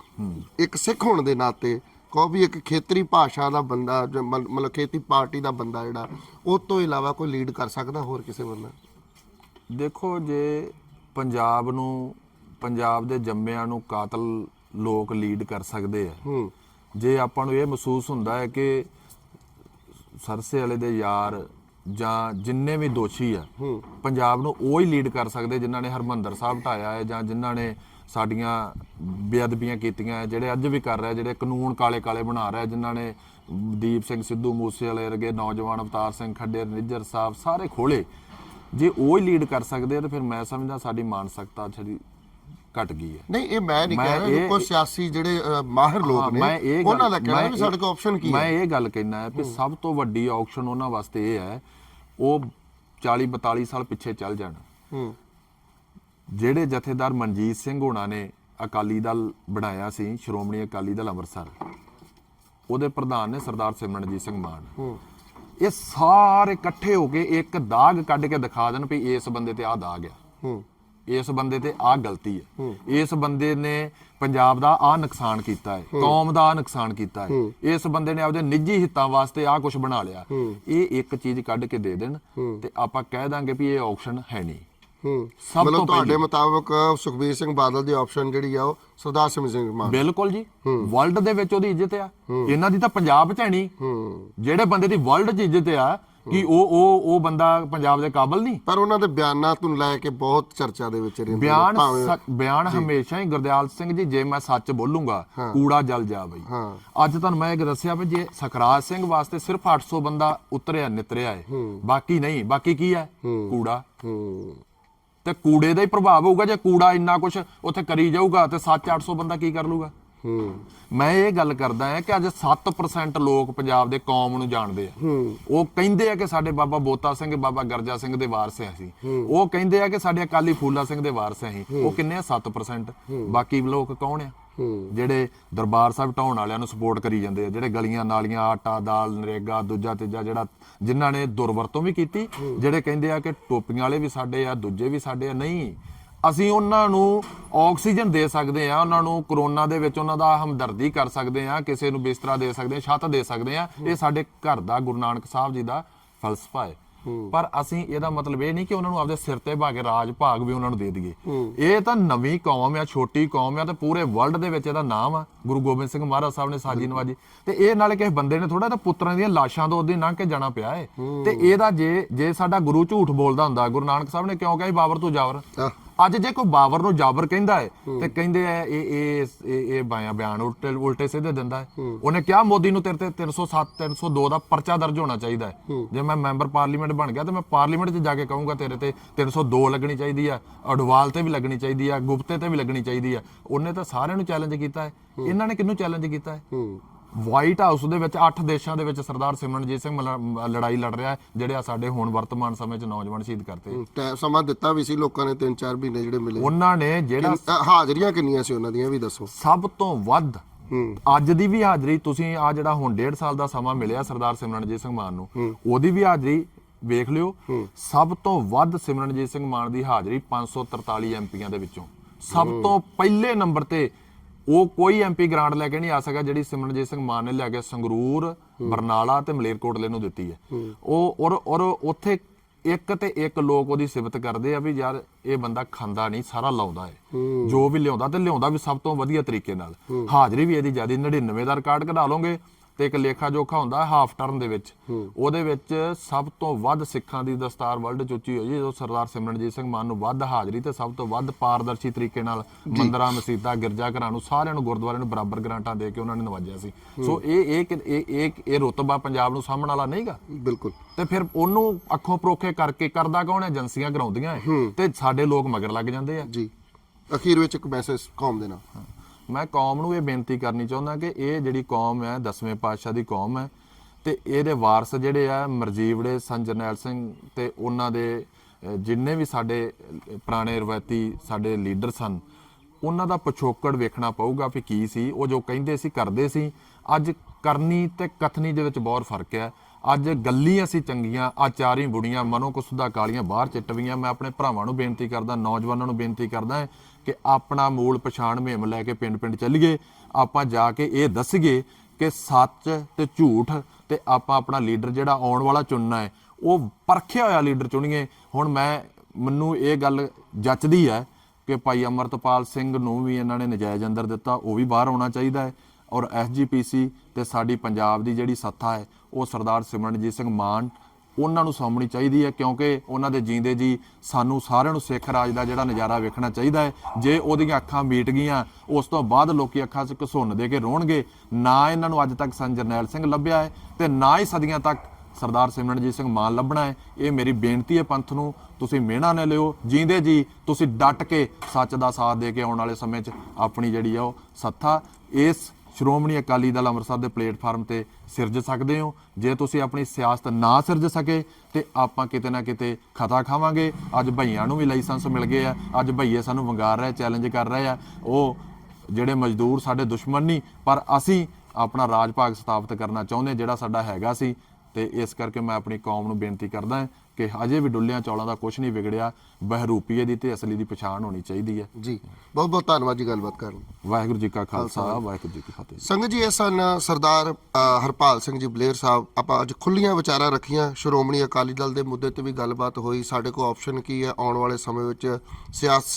ਇੱਕ ਸਿੱਖ ਹੋਣ ਦੇ ਨਾਤੇ ਕਹੋ ਵੀ ਇੱਕ ਖੇਤਰੀ ਭਾਸ਼ਾ ਦਾ ਬੰਦਾ ਮਤਲਬ ਖੇਤੀ ਪਾਰਟੀ ਦਾ ਬੰਦਾ ਜਿਹੜਾ ਉਹ ਤੋਂ ਇਲਾਵਾ ਕੋਈ ਲੀਡ ਕਰ ਸਕਦਾ ਹੋਰ ਕਿਸੇ ਬੰਦਾ? ਦੇਖੋ ਜੇ ਪੰਜਾਬ ਨੂੰ ਪੰਜਾਬ ਦੇ ਜੰਮਿਆਂ ਨੂੰ ਕਾਤਲ ਲੋਕ ਲੀਡ ਕਰ ਸਕਦੇ ਆ ਜੇ ਆਪਾਂ ਨੂੰ ਇਹ ਮਹਿਸੂਸ ਹੁੰਦਾ ਹੈ ਕਿ ਸਰਸੇ ਵਾਲੇ ਦੇ ਯਾਰ ਜਾਂ ਜਿੰਨੇ ਵੀ ਦੋਸ਼ੀ ਆ ਪੰਜਾਬ ਨੂੰ ਉਹ ਹੀ ਲੀਡ ਕਰ ਸਕਦੇ ਜਿਨ੍ਹਾਂ ਨੇ ਹਰਮੰਦਰ ਸਾਹਿਬ ਢਾਇਆ ਹੈ ਜਾਂ ਜਿਨ੍ਹਾਂ ਨੇ ਸਾਡੀਆਂ ਬੇਅਦਬੀਆਂ ਕੀਤੀਆਂ ਜਿਹੜੇ ਅੱਜ ਵੀ ਕਰ ਰਹੇ ਜਿਹੜੇ ਕਾਨੂੰਨ ਕਾਲੇ ਕਾਲੇ ਬਣਾ ਰਹੇ ਜਿਨ੍ਹਾਂ ਨੇ ਦੀਪ ਸਿੰਘ ਸਿੱਧੂ ਮੂਸੇ ਵਾਲੇ ਵਰਗੇ ਨੌਜਵਾਨ ਅਵਤਾਰ ਸਿੰਘ ਖੱਡੇ ਨਿੱਜਰ ਸਾਹਿਬ ਸਾਰੇ ਖੋਲੇ ਜੇ ਉਹ ਹੀ ਲੀਡ ਕਰ ਸਕਦੇ ਆ ਤਾਂ ਫਿਰ ਮੈਂ ਸਮਝਦਾ ਸਾਡੀ ਮਾਨਸਿਕਤਾ ਜਿਹੜੀ ਘਟ ਗਈ ਹੈ। ਨਹੀਂ ਇਹ ਮੈਂ ਨਹੀਂ ਮੈਂ ਕਹਿ ਰਿਹਾ ਕੋਈ ਸਿਆਸੀ ਜਿਹੜੇ ਮਾਹਿਰ ਲੋਕ ਨੇ ਮੈਂ ਉਹਨਾਂ ਦਾ ਕਹਿਣਾ ਮੈਂ ਵੀ ਸਾਡੇ ਕੋਲ ਆਪਸ਼ਨ ਕੀ ਮੈਂ ਹੈ? ਇਹ ਗੱਲ ਕਹਿਣਾ ਹੈ ਕਿ ਸਭ ਤੋਂ ਵੱਡੀ ਆਪਸ਼ਨ ਉਹਨਾਂ ਵਾਸਤੇ ਇਹ ਹੈ ਉਹ 40 42 ਸਾਲ ਪਿੱਛੇ ਚੱਲ ਜਾਣ। ਹੂੰ। ਜਿਹੜੇ ਜਥੇਦਾਰ ਮਨਜੀਤ ਸਿੰਘ ਹੋਣਾ ਨੇ ਅਕਾਲੀ ਦਲ ਬਣਾਇਆ ਸੀ ਸ਼੍ਰੋਮਣੀ ਅਕਾਲੀ ਦਲ ਅੰਮ੍ਰਿਤਸਰ ਉਹਦੇ ਪ੍ਰਧਾਨ ਨੇ ਸਰਦਾਰ ਸਿਮਰਨਜੀਤ ਸਿੰਘ ਮਾਨ। ਹੂੰ। ਇਹ ਸਾਰੇ ਇਕੱਠੇ ਹੋ ਕੇ ਇੱਕ ਦਾਗ ਕੱਢ ਕੇ ਦਿਖਾ ਦੇਣ ਵੀ ਇਸ ਬੰਦੇ ਤੇ ਆਹ ਦਾਗ ਆ। ਹੂੰ। ਇਸ ਬੰਦੇ ਤੇ ਆਹ ਗਲਤੀ ਹੈ। ਇਸ ਬੰਦੇ ਨੇ ਪੰਜਾਬ ਦਾ ਆਹ ਨੁਕਸਾਨ ਕੀਤਾ ਹੈ ਕੌਮ ਦਾ ਆਹ ਨੁਕਸਾਨ ਕੀਤਾ ਹੈ। ਇਸ ਬੰਦੇ ਨੇ ਆਪਦੇ ਨਿੱਜੀ ਹਿੱਤਾਂ ਵਾਸਤੇ ਆਹ ਕੁਝ ਬਣਾ ਲਿਆ। ਇਹ ਇੱਕ ਚੀਜ਼ ਕੱਢ ਕੇ ਦੇ ਦੇਣ ਤੇ ਆਪਾਂ ਕਹਿ ਦਾਂਗੇ ਵੀ ਇਹ ਆਪਸ਼ਨ ਹੈ ਨਹੀਂ। ਹੂੰ। ਸਭ ਮਤਲਬ ਤੁਹਾਡੇ। ਮੁਤਾਬਕ ਸੁਖਬੀਰ ਸਿੰਘ ਬਾਦਲ ਦੀ ਆਪਸ਼ਨ ਜਿਹੜੀ ਆ ਉਹ ਸਰਦਾਰ ਸਿਮਰਨ ਸਿੰਘ ਮਾਨ ਬਿਲਕੁਲ ਜੀ। ਵਰਲਡ ਦੇ ਵਿੱਚ ਉਹਦੀ ਇੱਜ਼ਤ ਆ। ਇਹਨਾਂ ਦੀ ਤਾਂ ਪੰਜਾਬ 'ਚ ਹੈ ਨਹੀਂ। ਹੂੰ। ਜਿਹੜੇ ਬੰਦੇ ਦੀ ਵਰਲਡ 'ਚ ਇੱਜ਼ਤ ਆ ਕਿ ਉਹ ਉਹ ਉਹ ਬੰਦਾ ਪੰਜਾਬ ਦੇ ਕਾਬਲ ਨਹੀਂ। ਪਰ ਉਹਨਾਂ ਦੇ ਬਿਆਨਾਂ ਤੋਂ ਲੈ ਕੇ ਬਹੁਤ ਚਰਚਾ ਦੇ ਵਿੱਚ ਰਹਿੰਦੇ ਬਿਆਨ ਬਿਆਨ ਹਮੇਸ਼ਾ ਹੀ ਗੁਰਦਿਆਲ ਸਿੰਘ ਜੀ ਜੇ ਮੈਂ ਸੱਚ ਬੋਲੂੰਗਾ ਕੂੜਾ ਜਲ ਜਾ ਬਈ। ਅੱਜ ਤੁਹਾਨੂੰ ਮੈਂ ਇੱਕ ਦੱਸਿਆ ਵੀ ਜੇ ਸਖਰਾਜ ਸਿੰਘ ਵਾਸਤੇ ਸਿਰਫ 800 ਬੰਦਾ ਉਤਰਿਆ ਨਿਤਰਿਆ ਹੈ। ਬਾਕੀ ਨਹੀਂ ਬਾਕੀ ਕੀ ਹੈ। ਕੂੜਾ। ਹੂੰ। ਤੇ ਕੂੜੇ ਦਾ ਹੀ ਪ੍ਰਭਾਵ ਹੋਊਗਾ ਜੇ ਕੂੜਾ ਇੰਨਾ ਕੁਝ ਉੱਥੇ ਕਰੀ ਜਾਊਗਾ ਤੇ ਸੱਚ 800 ਬੰਦਾ ਕੀ ਕਰ ਲੂਗਾ ਹੂੰ। ਮੈਂ ਇਹ ਗੱਲ ਕਰਦਾ ਹਾਂ ਕਿ ਅੱਜ 7% ਲੋਕ ਪੰਜਾਬ ਦੇ ਕੌਮ ਨੂੰ ਜਾਣਦੇ ਆ। ਉਹ ਕਹਿੰਦੇ ਆ ਕਿ ਸਾਡੇ ਬਾਬਾ ਬੋਤਾ ਸਿੰਘ ਬਾਬਾ ਗਰਜਾ ਸਿੰਘ ਦੇ ਵਾਰਸ ਆ ਅਸੀਂ। ਉਹ ਕਹਿੰਦੇ ਆ ਕਿ ਸਾਡੇ ਅਕਾਲੀ ਫੂਲਾ ਸਿੰਘ ਦੇ ਵਾਰਸ ਆ ਅਸੀਂ। ਉਹ ਕਿੰਨੇ ਆ? 7% ਬਾਕੀ ਲੋਕ ਕੌਣ ਆ? ਜਿਹੜੇ ਦਰਬਾਰ ਸਾਹਿਬ ਢਾਉਣ ਵਾਲਿਆਂ ਨੂੰ ਸਪੋਰਟ ਕਰੀ ਜਾਂਦੇ ਆ, ਜਿਹੜੇ ਗਲੀਆਂ, ਨਾਲੀਆਂ, ਆਟਾ, ਦਾਲ, ਨਰੇਗਾ, ਦੂਜਾ, ਤੀਜਾ ਜਿਹੜਾ ਜਿਨ੍ਹਾਂ ਨੇ ਦੁਰਵਰਤੋਂ ਵੀ ਕੀਤੀ, ਜਿਹੜੇ ਕਹਿੰਦੇ ਆ ਕਿ ਟੋਪੀਆਂ ਵਾਲੇ ਵੀ ਸਾਡੇ ਆ, ਦੂਜੇ ਵੀ ਸਾਡੇ ਆ, ਨਹੀਂ। ਅਸੀਂ ਉਹਨਾਂ ਨੂੰ ਆਕਸੀਜਨ ਦੇ ਸਕਦੇ ਆ, ਉਹਨਾਂ ਨੂੰ ਕਰੋਨਾ ਦੇ ਵਿੱਚ ਉਹਨਾਂ ਦਾ ਹਮਦਰਦੀ ਕਰ ਸਕਦੇ ਆ, ਕਿਸੇ ਨੂੰ ਬਿਸਤਰਾ ਦੇ ਸਕਦੇ ਆ, ਛੱਤ ਦੇ ਸਕਦੇ ਆ। ਇਹ ਸਾਡੇ ਘਰ ਦਾ ਗੁਰੂ ਨਾਨਕ ਸਾਹਿਬ ਜੀ ਦਾ ਫਲਸਫਾ ਹੈ। ਪਰ ਅਸੀਂ ਇਹਦਾ ਮਤਲਬ ਇਹ ਨਹੀਂ ਕਿ ਉਹਨਾਂ ਨੂੰ ਆਪਦੇ ਸਿਰ ਤੇ ਭਾਗੇ ਰਾਜ ਭਾਗ ਵੀ ਉਹਨਾਂ ਨੂੰ ਦੇ ਦਈਏ। ਇਹ ਤਾਂ ਨਵੀਂ ਕੌਮ ਆ ਛੋਟੀ ਕੌਮ ਆ ਤੇ ਪੂਰੇ ਵਰਲਡ ਦੇ ਵਿੱਚ ਇਹਦਾ ਨਾਮ ਆ ਗੁਰੂ ਗੋਬਿੰਦ ਸਿੰਘ ਮਹਾਰਾਜ ਸਾਹਿਬ ਨੇ ਸਾਜੀ ਨਵਾਜੀ। ਤੇ ਇਹ ਨਾਲੇ ਕਿਸੇ ਬੰਦੇ ਨੇ ਥੋੜਾ ਤਾਂ ਪੁੱਤਰਾਂ ਦੀਆਂ ਲਾਸ਼ਾਂ ਤੋਂ ਉਹਦੇ ਲੰਘ ਕੇ ਜਾਣਾ ਪਿਆ ਏ। ਤੇ ਇਹਦਾ ਜੇ ਜੇ ਸਾਡਾ ਗੁਰੂ ਝੂਠ ਬੋਲਦਾ ਹੁੰਦਾ ਗੁਰੂ ਨਾਨਕ ਸਾਹਿਬ ਨੇ ਕਿਉਂ ਕਿਹਾ ਬਾਬਰ ਤੋਂ ਜਾਵਰ? ਅੱਜ ਜੇ ਕੋਈ ਬਾਬਰ ਨੂੰ ਜਾਬਰ ਕਹਿੰਦਾ ਹੈ ਤੇ ਕਹਿੰਦੇ ਆ ਇਹ ਇਹ ਇਹ ਇਹ ਬਾਇਆ ਬਿਆਨ ਉਲਟੇ ਉਲਟੇ ਸਿੱਧੇ ਦਿੰਦਾ ਹੈ। ਉਹਨੇ ਕਿਹਾ ਮੋਦੀ ਨੂੰ ਤੇਰੇ ਤੇ 307 302 ਦਾ ਪਰਚਾ ਦਰਜ ਹੋਣਾ ਚਾਹੀਦਾ ਹੈ। ਜੇ ਮੈਂ ਮੈਂਬਰ ਪਾਰਲੀਮੈਂਟ ਬਣ ਗਿਆ ਤੇ ਮੈਂ ਪਾਰਲੀਮੈਂਟ 'ਚ ਜਾ ਕੇ ਕਹੂੰਗਾ ਤੇਰੇ ਤੇ 302 ਲੱਗਣੀ ਚਾਹੀਦੀ ਆ ਅਡਵਾਲ ਤੇ ਵੀ ਲੱਗਣੀ ਚਾਹੀਦੀ ਆ ਗੁਪਤੇ ਤੇ ਵੀ ਲੱਗਣੀ ਚਾਹੀਦੀ ਆ। ਉਹਨੇ ਤਾਂ ਸਾਰਿਆਂ ਨੂੰ ਚੈਲੰਜ ਕੀਤਾ ਹੈ। ਇਹਨਾਂ ਨੇ ਕਿਹਨੂੰ ਚੈਲੰਜ ਕੀਤਾ ਹੈ? ਹੂੰ। ਵਾਈਟ ਹਾਊਸ ਦੇ ਵਿੱਚ 8 ਦੇਸ਼ਾਂ ਦੇ ਵਿੱਚ ਸਰਦਾਰ ਸਿਮਰਨਜੀਤ ਸਿੰਘ ਲੜਾਈ ਲੜ ਰਿਹਾ ਹੈ ਜਿਹੜੇ ਆ ਸਾਡੇ ਹੁਣ ਵਰਤਮਾਨ ਸਮੇਂ 'ਚ ਨੌਜਵਾਨ ਸ਼ਹੀਦ ਕਰਤੇ ਸਮਾਂ ਦਿੱਤਾ ਵੀ ਸੀ ਲੋਕਾਂ ਨੇ 3-4 ਮਹੀਨੇ ਜਿਹੜੇ ਮਿਲੇ ਉਹਨਾਂ ਨੇ ਜਿਹੜਾ ਹਾਜ਼ਰੀਆਂ ਕਿੰਨੀਆਂ ਸੀ ਉਹਨਾਂ ਦੀਆਂ ਵੀ ਦੱਸੋ? ਸਭ ਤੋਂ ਵੱਧ ਅੱਜ ਦੀ ਵੀ ਹਾਜ਼ਰੀ ਤੁਸੀਂ ਆ ਜਿਹੜਾ ਹੁਣ 1.5 ਸਾਲ ਦਾ ਸਮਾਂ ਮਿਲਿਆ ਸਰਦਾਰ ਸਿਮਰਨਜੀਤ ਸਿੰਘ ਮਾਨ ਨੂੰ ਉਹਦੀ ਵੀ ਹਾਜ਼ਰੀ ਵੇਖ ਲਿਓ। ਸਭ ਤੋਂ ਵੱਧ ਸਿਮਰਨਜੀਤ ਸਿੰਘ ਮਾਨ ਦੀ ਹਾਜ਼ਰੀ 543 ਐਮਪੀਆਂ ਦੇ ਵਿੱਚੋਂ। ਸਭ ਤੋਂ ਪਹਿਲੇ ਨੰਬਰ ਤੇ ਉਹ ਕੋਈ ਐਮਪੀ ਗ੍ਰਾਂਟ ਲੈ ਕੇ ਨਹੀਂ ਆ ਸਕਿਆ ਜਿਹੜੀ ਸਿਮਰਨਜੀਤ ਸਿੰਘ ਮਾਨ ਨੇ ਲਿਆ ਕੇ ਸੰਗਰੂਰ, ਬਰਨਾਲਾ ਤੇ ਮਲੇਰਕੋਟਲੇ ਨੂੰ ਦਿੱਤੀ ਹੈ। ਉਹ ਔਰ ਔਰ ਉੱਥੇ ਇੱਕ ਤੇ ਇੱਕ ਲੋਕ ਉਹਦੀ ਸਿਫਤ ਕਰਦੇ ਆ ਵੀ ਯਾਰ ਇਹ ਬੰਦਾ ਖਾਂਦਾ ਨਹੀਂ, ਸਾਰਾ ਲਾਉਂਦਾ ਹੈ। ਜੋ ਵੀ ਲਿਆਉਂਦਾ ਤੇ ਲਿਆਉਂਦਾ ਵੀ ਸਭ ਤੋਂ ਵਧੀਆ ਤਰੀਕੇ ਨਾਲ। ਹਾਜ਼ਰੀ ਵੀ ਇਹਦੀ ਜ਼ਿਆਦਾ 99 ਦਾ ਰਿਕਾਰਡ ਕਢਾ ਲਓਗੇ। ਤੇ ਇੱਕ ਲੇਖਾ ਜੋਖਾ ਹੁੰਦਾ ਹਾਫ ਟਰਨ ਦੇ ਵਿੱਚ। ਉਹਦੇ ਵਿੱਚ ਸਭ ਤੋਂ ਵੱਧ ਸਿੱਖਾਂ ਦੀ ਦਸਤਾਰ ਵਰਲਡ ਚ ਉੱਚੀ ਹੋਈ ਜਦੋਂ ਸਰਦਾਰ ਸਿਮਰਨਜੀਤ ਸਿੰਘ ਮਾਨ ਨੂੰ ਵੱਧ ਹਾਜ਼ਰੀ ਤੇ ਸਭ ਤੋਂ ਵੱਧ ਪਾਰਦਰਸ਼ੀ ਤਰੀਕੇ ਨਾਲ ਮੰਦਰਾਂ ਮਸਜਿਦਾਂ ਗਿਰਜਾ ਘਰਾਂ ਨੂੰ ਸਾਰਿਆਂ ਨੂੰ ਗੁਰਦੁਆਰਿਆਂ ਨੂੰ ਬਰਾਬਰ ਗ੍ਰਾਂਟਾਂ ਦੇ ਕੇ ਉਹਨਾਂ ਨੇ ਨਵਾਜਿਆ ਸੀ। ਸੋ ਇਹ ਇਹ ਇਹ ਇਹ ਰੁਤਬਾ ਪੰਜਾਬ ਨੂੰ ਸਾਹਮਣ ਵਾਲਾ ਨਹੀਂਗਾ ਬਿਲਕੁਲ। ਤੇ ਫਿਰ ਉਹਨੂੰ ਅੱਖੋਂ ਪਰੋਖੇ ਕਰਕੇ ਕਰਦਾ ਕੌਣ ਹੈ? ਏਜੰਸੀਆਂ ਕਰਾਉਂਦੀਆਂ ਤੇ ਸਾਡੇ ਲੋਕ ਮਗਰ ਲੱਗ ਜਾਂਦੇ ਆ। ਜੀ। ਅਖੀਰ ਵਿੱਚ ਇੱਕ ਮੈਸੇਜ ਕੌਮ ਦੇਣਾ ਮੈਂ ਕੌਮ ਨੂੰ ਇਹ ਬੇਨਤੀ ਕਰਨੀ ਚਾਹੁੰਦਾ ਕਿ ਇਹ ਜਿਹੜੀ ਕੌਮ ਹੈ, ਦਸਵੇਂ ਪਾਤਸ਼ਾਹ ਦੀ ਕੌਮ ਹੈ ਤੇ ਇਹਦੇ ਵਾਰਸ ਜਿਹੜੇ ਆ ਮਰਜੀਵੜੇ ਸੰਤ ਜਰਨੈਲ ਸਿੰਘ ਤੇ ਉਹਨਾਂ ਦੇ ਜਿੰਨੇ ਵੀ ਸਾਡੇ ਪੁਰਾਣੇ ਰਵਾਇਤੀ ਸਾਡੇ ਲੀਡਰ ਸਨ, ਉਹਨਾਂ ਦਾ ਪਿਛੋਕੜ ਵੇਖਣਾ ਪਊਗਾ ਵੀ ਕੀ ਸੀ। ਉਹ ਜੋ ਕਹਿੰਦੇ ਸੀ, ਕਰਦੇ ਸੀ। ਅੱਜ ਕਰਨੀ ਤੇ ਕਥਨੀ ਦੇ ਵਿੱਚ ਬਹੁਤ ਫ਼ਰਕ ਹੈ। ਅੱਜ ਗੱਲੀ ਅਸੀਂ ਚੰਗੀਆਂ ਆਚਾਰੀ ਬੁੜੀਆਂ ਮਨੋ ਕੁਸੁਦਾ ਕਾਲੀਆਂ ਬਾਹਰ ਚਿੱਟਵੀਆਂ ਮੈਂ ਆਪਣੇ ਭਰਾਵਾਂ ਨੂੰ ਬੇਨਤੀ ਕਰਦਾ, ਨੌਜਵਾਨਾਂ ਨੂੰ ਬੇਨਤੀ ਕਰਦਾ ਕਿ ਆਪਣਾ ਮੂਲ ਪਛਾਣ ਮੁਹਿੰਮ ਲੈ ਕੇ ਪਿੰਡ-ਪਿੰਡ ਚੱਲੀਏ, ਆਪਾਂ ਜਾ ਕੇ ਇਹ ਦੱਸੀਏ ਕਿ ਸੱਚ ਤੇ ਝੂਠ ਤੇ ਆਪਾਂ ਆਪਣਾ ਲੀਡਰ ਜਿਹੜਾ ਆਉਣ ਵਾਲਾ ਚੁਣਨਾ ਹੈ, ਉਹ ਪਰਖਿਆ ਹੋਇਆ ਲੀਡਰ ਚੁਣੀਏ। ਹੁਣ ਮੈਂ, ਮੈਨੂੰ ਇਹ ਗੱਲ ਜੱਚਦੀ ਹੈ ਕਿ ਭਾਈ ਅਮਰਤਪਾਲ ਸਿੰਘ ਨੂੰ ਵੀ ਇਹਨਾਂ ਨੇ ਨਜਾਇਜ਼ ਅੰਦਰ ਦਿੱਤਾ, ਉਹ ਵੀ ਬਾਹਰ ਆਉਣਾ ਚਾਹੀਦਾ ਹੈ ਔਰ ਐਸਜੀਪੀਸੀ ਤੇ ਸਾਡੀ ਪੰਜਾਬ ਦੀ ਜਿਹੜੀ ਸੱਥਾ ਹੈ, ਉਹ ਸਰਦਾਰ ਸਿਮਰਨਜੀਤ ਸਿੰਘ ਮਾਨ ਉਹਨਾਂ ਨੂੰ ਸਾਹਮਣੀ ਚਾਹੀਦੀ ਹੈ, ਕਿਉਂਕਿ ਉਹਨਾਂ ਦੇ ਜੀਂਦੇ ਜੀ ਸਾਨੂੰ ਸਾਰਿਆਂ ਨੂੰ ਸਿੱਖ ਰਾਜ ਦਾ ਜਿਹੜਾ ਨਜ਼ਾਰਾ ਵੇਖਣਾ ਚਾਹੀਦਾ ਹੈ। ਜੇ ਉਹਦੀਆਂ ਅੱਖਾਂ ਮੀਟ ਗਈਆਂ, ਉਸ ਤੋਂ ਬਾਅਦ ਲੋਕੀ ਅੱਖਾਂ 'ਚ ਘਸੁੰਨ ਦੇ ਕੇ ਰੋਣਗੇ। ਨਾ ਇਹਨਾਂ ਨੂੰ ਅੱਜ ਤੱਕ ਸੰਤ ਜਰਨੈਲ ਸਿੰਘ ਲੱਭਿਆ ਹੈ ਤੇ ਨਾ ਹੀ ਸਦੀਆਂ ਤੱਕ ਸਰਦਾਰ ਸਿਮਰਨਜੀਤ ਸਿੰਘ ਮਾਨ ਲੱਭਣਾ ਹੈ। ਇਹ ਮੇਰੀ ਬੇਨਤੀ ਹੈ ਪੰਥ ਨੂੰ, ਤੁਸੀਂ ਮਿਹਣਾ ਨਾ ਲਿਓ। ਜੀਂਦੇ ਜੀ, ਤੁਸੀਂ ਡਟ ਕੇ ਸੱਚ ਦਾ ਸਾਥ ਦੇ ਕੇ ਆਉਣ ਵਾਲੇ ਸਮੇਂ 'ਚ ਆਪਣੀ ਜਿਹੜੀ ਆ ਉਹ ਸੱਥਾ, ਇਸ ਸ਼੍ਰੋਮਣੀ ਅਕਾਲੀ ਦਲ ਅੰਮ੍ਰਿਤਸਰ ਦੇ ਪਲੇਟਫਾਰਮ ਤੇ ਸਿਰਜ ਸਕਦੇ ਹੋ। ਜੇ ਤੁਸੀਂ ਆਪਣੀ ਸਿਆਸਤ ਨਾ ਸਿਰਜ ਸਕੇ, ਤੇ ਆਪਾਂ ਕਿਤੇ ਨਾ ਕਿਤੇ ਖਤਾ ਖਾਵਾਂਗੇ। ਅੱਜ ਭਈਆਂ ਨੂੰ ਵੀ ਲਾਇਸੈਂਸ ਮਿਲ ਗਏ ਆ। ਅੱਜ ਭਈਏ ਸਾਨੂੰ ਵੰਗਾਰ ਰਹੇ, ਚੈਲੰਜ ਕਰ ਰਹੇ ਆ। ਉਹ ਜਿਹੜੇ ਮਜ਼ਦੂਰ ਸਾਡੇ ਦੁਸ਼ਮਣ ਨਹੀਂ, ਪਰ ਅਸੀਂ ਆਪਣਾ ਰਾਜ ਭਾਗ ਸਥਾਪਿਤ ਕਰਨਾ ਚਾਹੁੰਦੇ ਜਿਹੜਾ ਸਾਡਾ ਹੈਗਾ ਸੀ। ਤੇ ਇਸ ਕਰਕੇ ਮੈਂ ਆਪਣੀ ਕੌਮ ਨੂੰ ਬੇਨਤੀ ਕਰਦਾ ਕਿ ਅਜੇ ਵੀ ਡੁੱਲਿਆਂ ਚੌਲਾਂ ਦਾ ਕੁਝ ਨਹੀਂ ਵਿਗੜਿਆ ਬਹਿਰੂਪੀਏ ਦੀ ਤੇ ਅਸਲੀ ਦੀ ਪਛਾਣ ਹੋਣੀ ਚਾਹੀਦੀ ਹੈ। ਜੀ ਬਹੁਤ ਬਹੁਤ ਧੰਨਵਾਦ ਜੀ ਗੱਲਬਾਤ ਕਰਨ ਵਾਹਿਗੁਰੂ ਜੀ ਕਾ ਖਾਲਸਾ ਵਾਹਿਗੁਰੂ। ਜੀ ਕੀ ਫਤਿਹ ਸੰਗਤ ਜੀ ਇਹ ਸਨ ਸਰਦਾਰ ਹਰਪਾਲ ਸਿੰਘ ਜੀ ਬਲੇਰ ਸਾਹਿਬ। ਆਪਾਂ ਅੱਜ ਖੁੱਲੀਆਂ ਵਿਚਾਰਾਂ ਰੱਖੀਆਂ। ਸ਼੍ਰੋਮਣੀ ਅਕਾਲੀ ਦਲ ਦੇ ਮੁੱਦੇ ਤੇ ਵੀ ਗੱਲਬਾਤ ਹੋਈ। ਸਾਡੇ ਕੋਲ ਆਪਸ਼ਨ ਕੀ ਹੈ? ਆਉਣ ਵਾਲੇ ਸਮੇਂ ਵਿੱਚ ਸਿਆਸੀ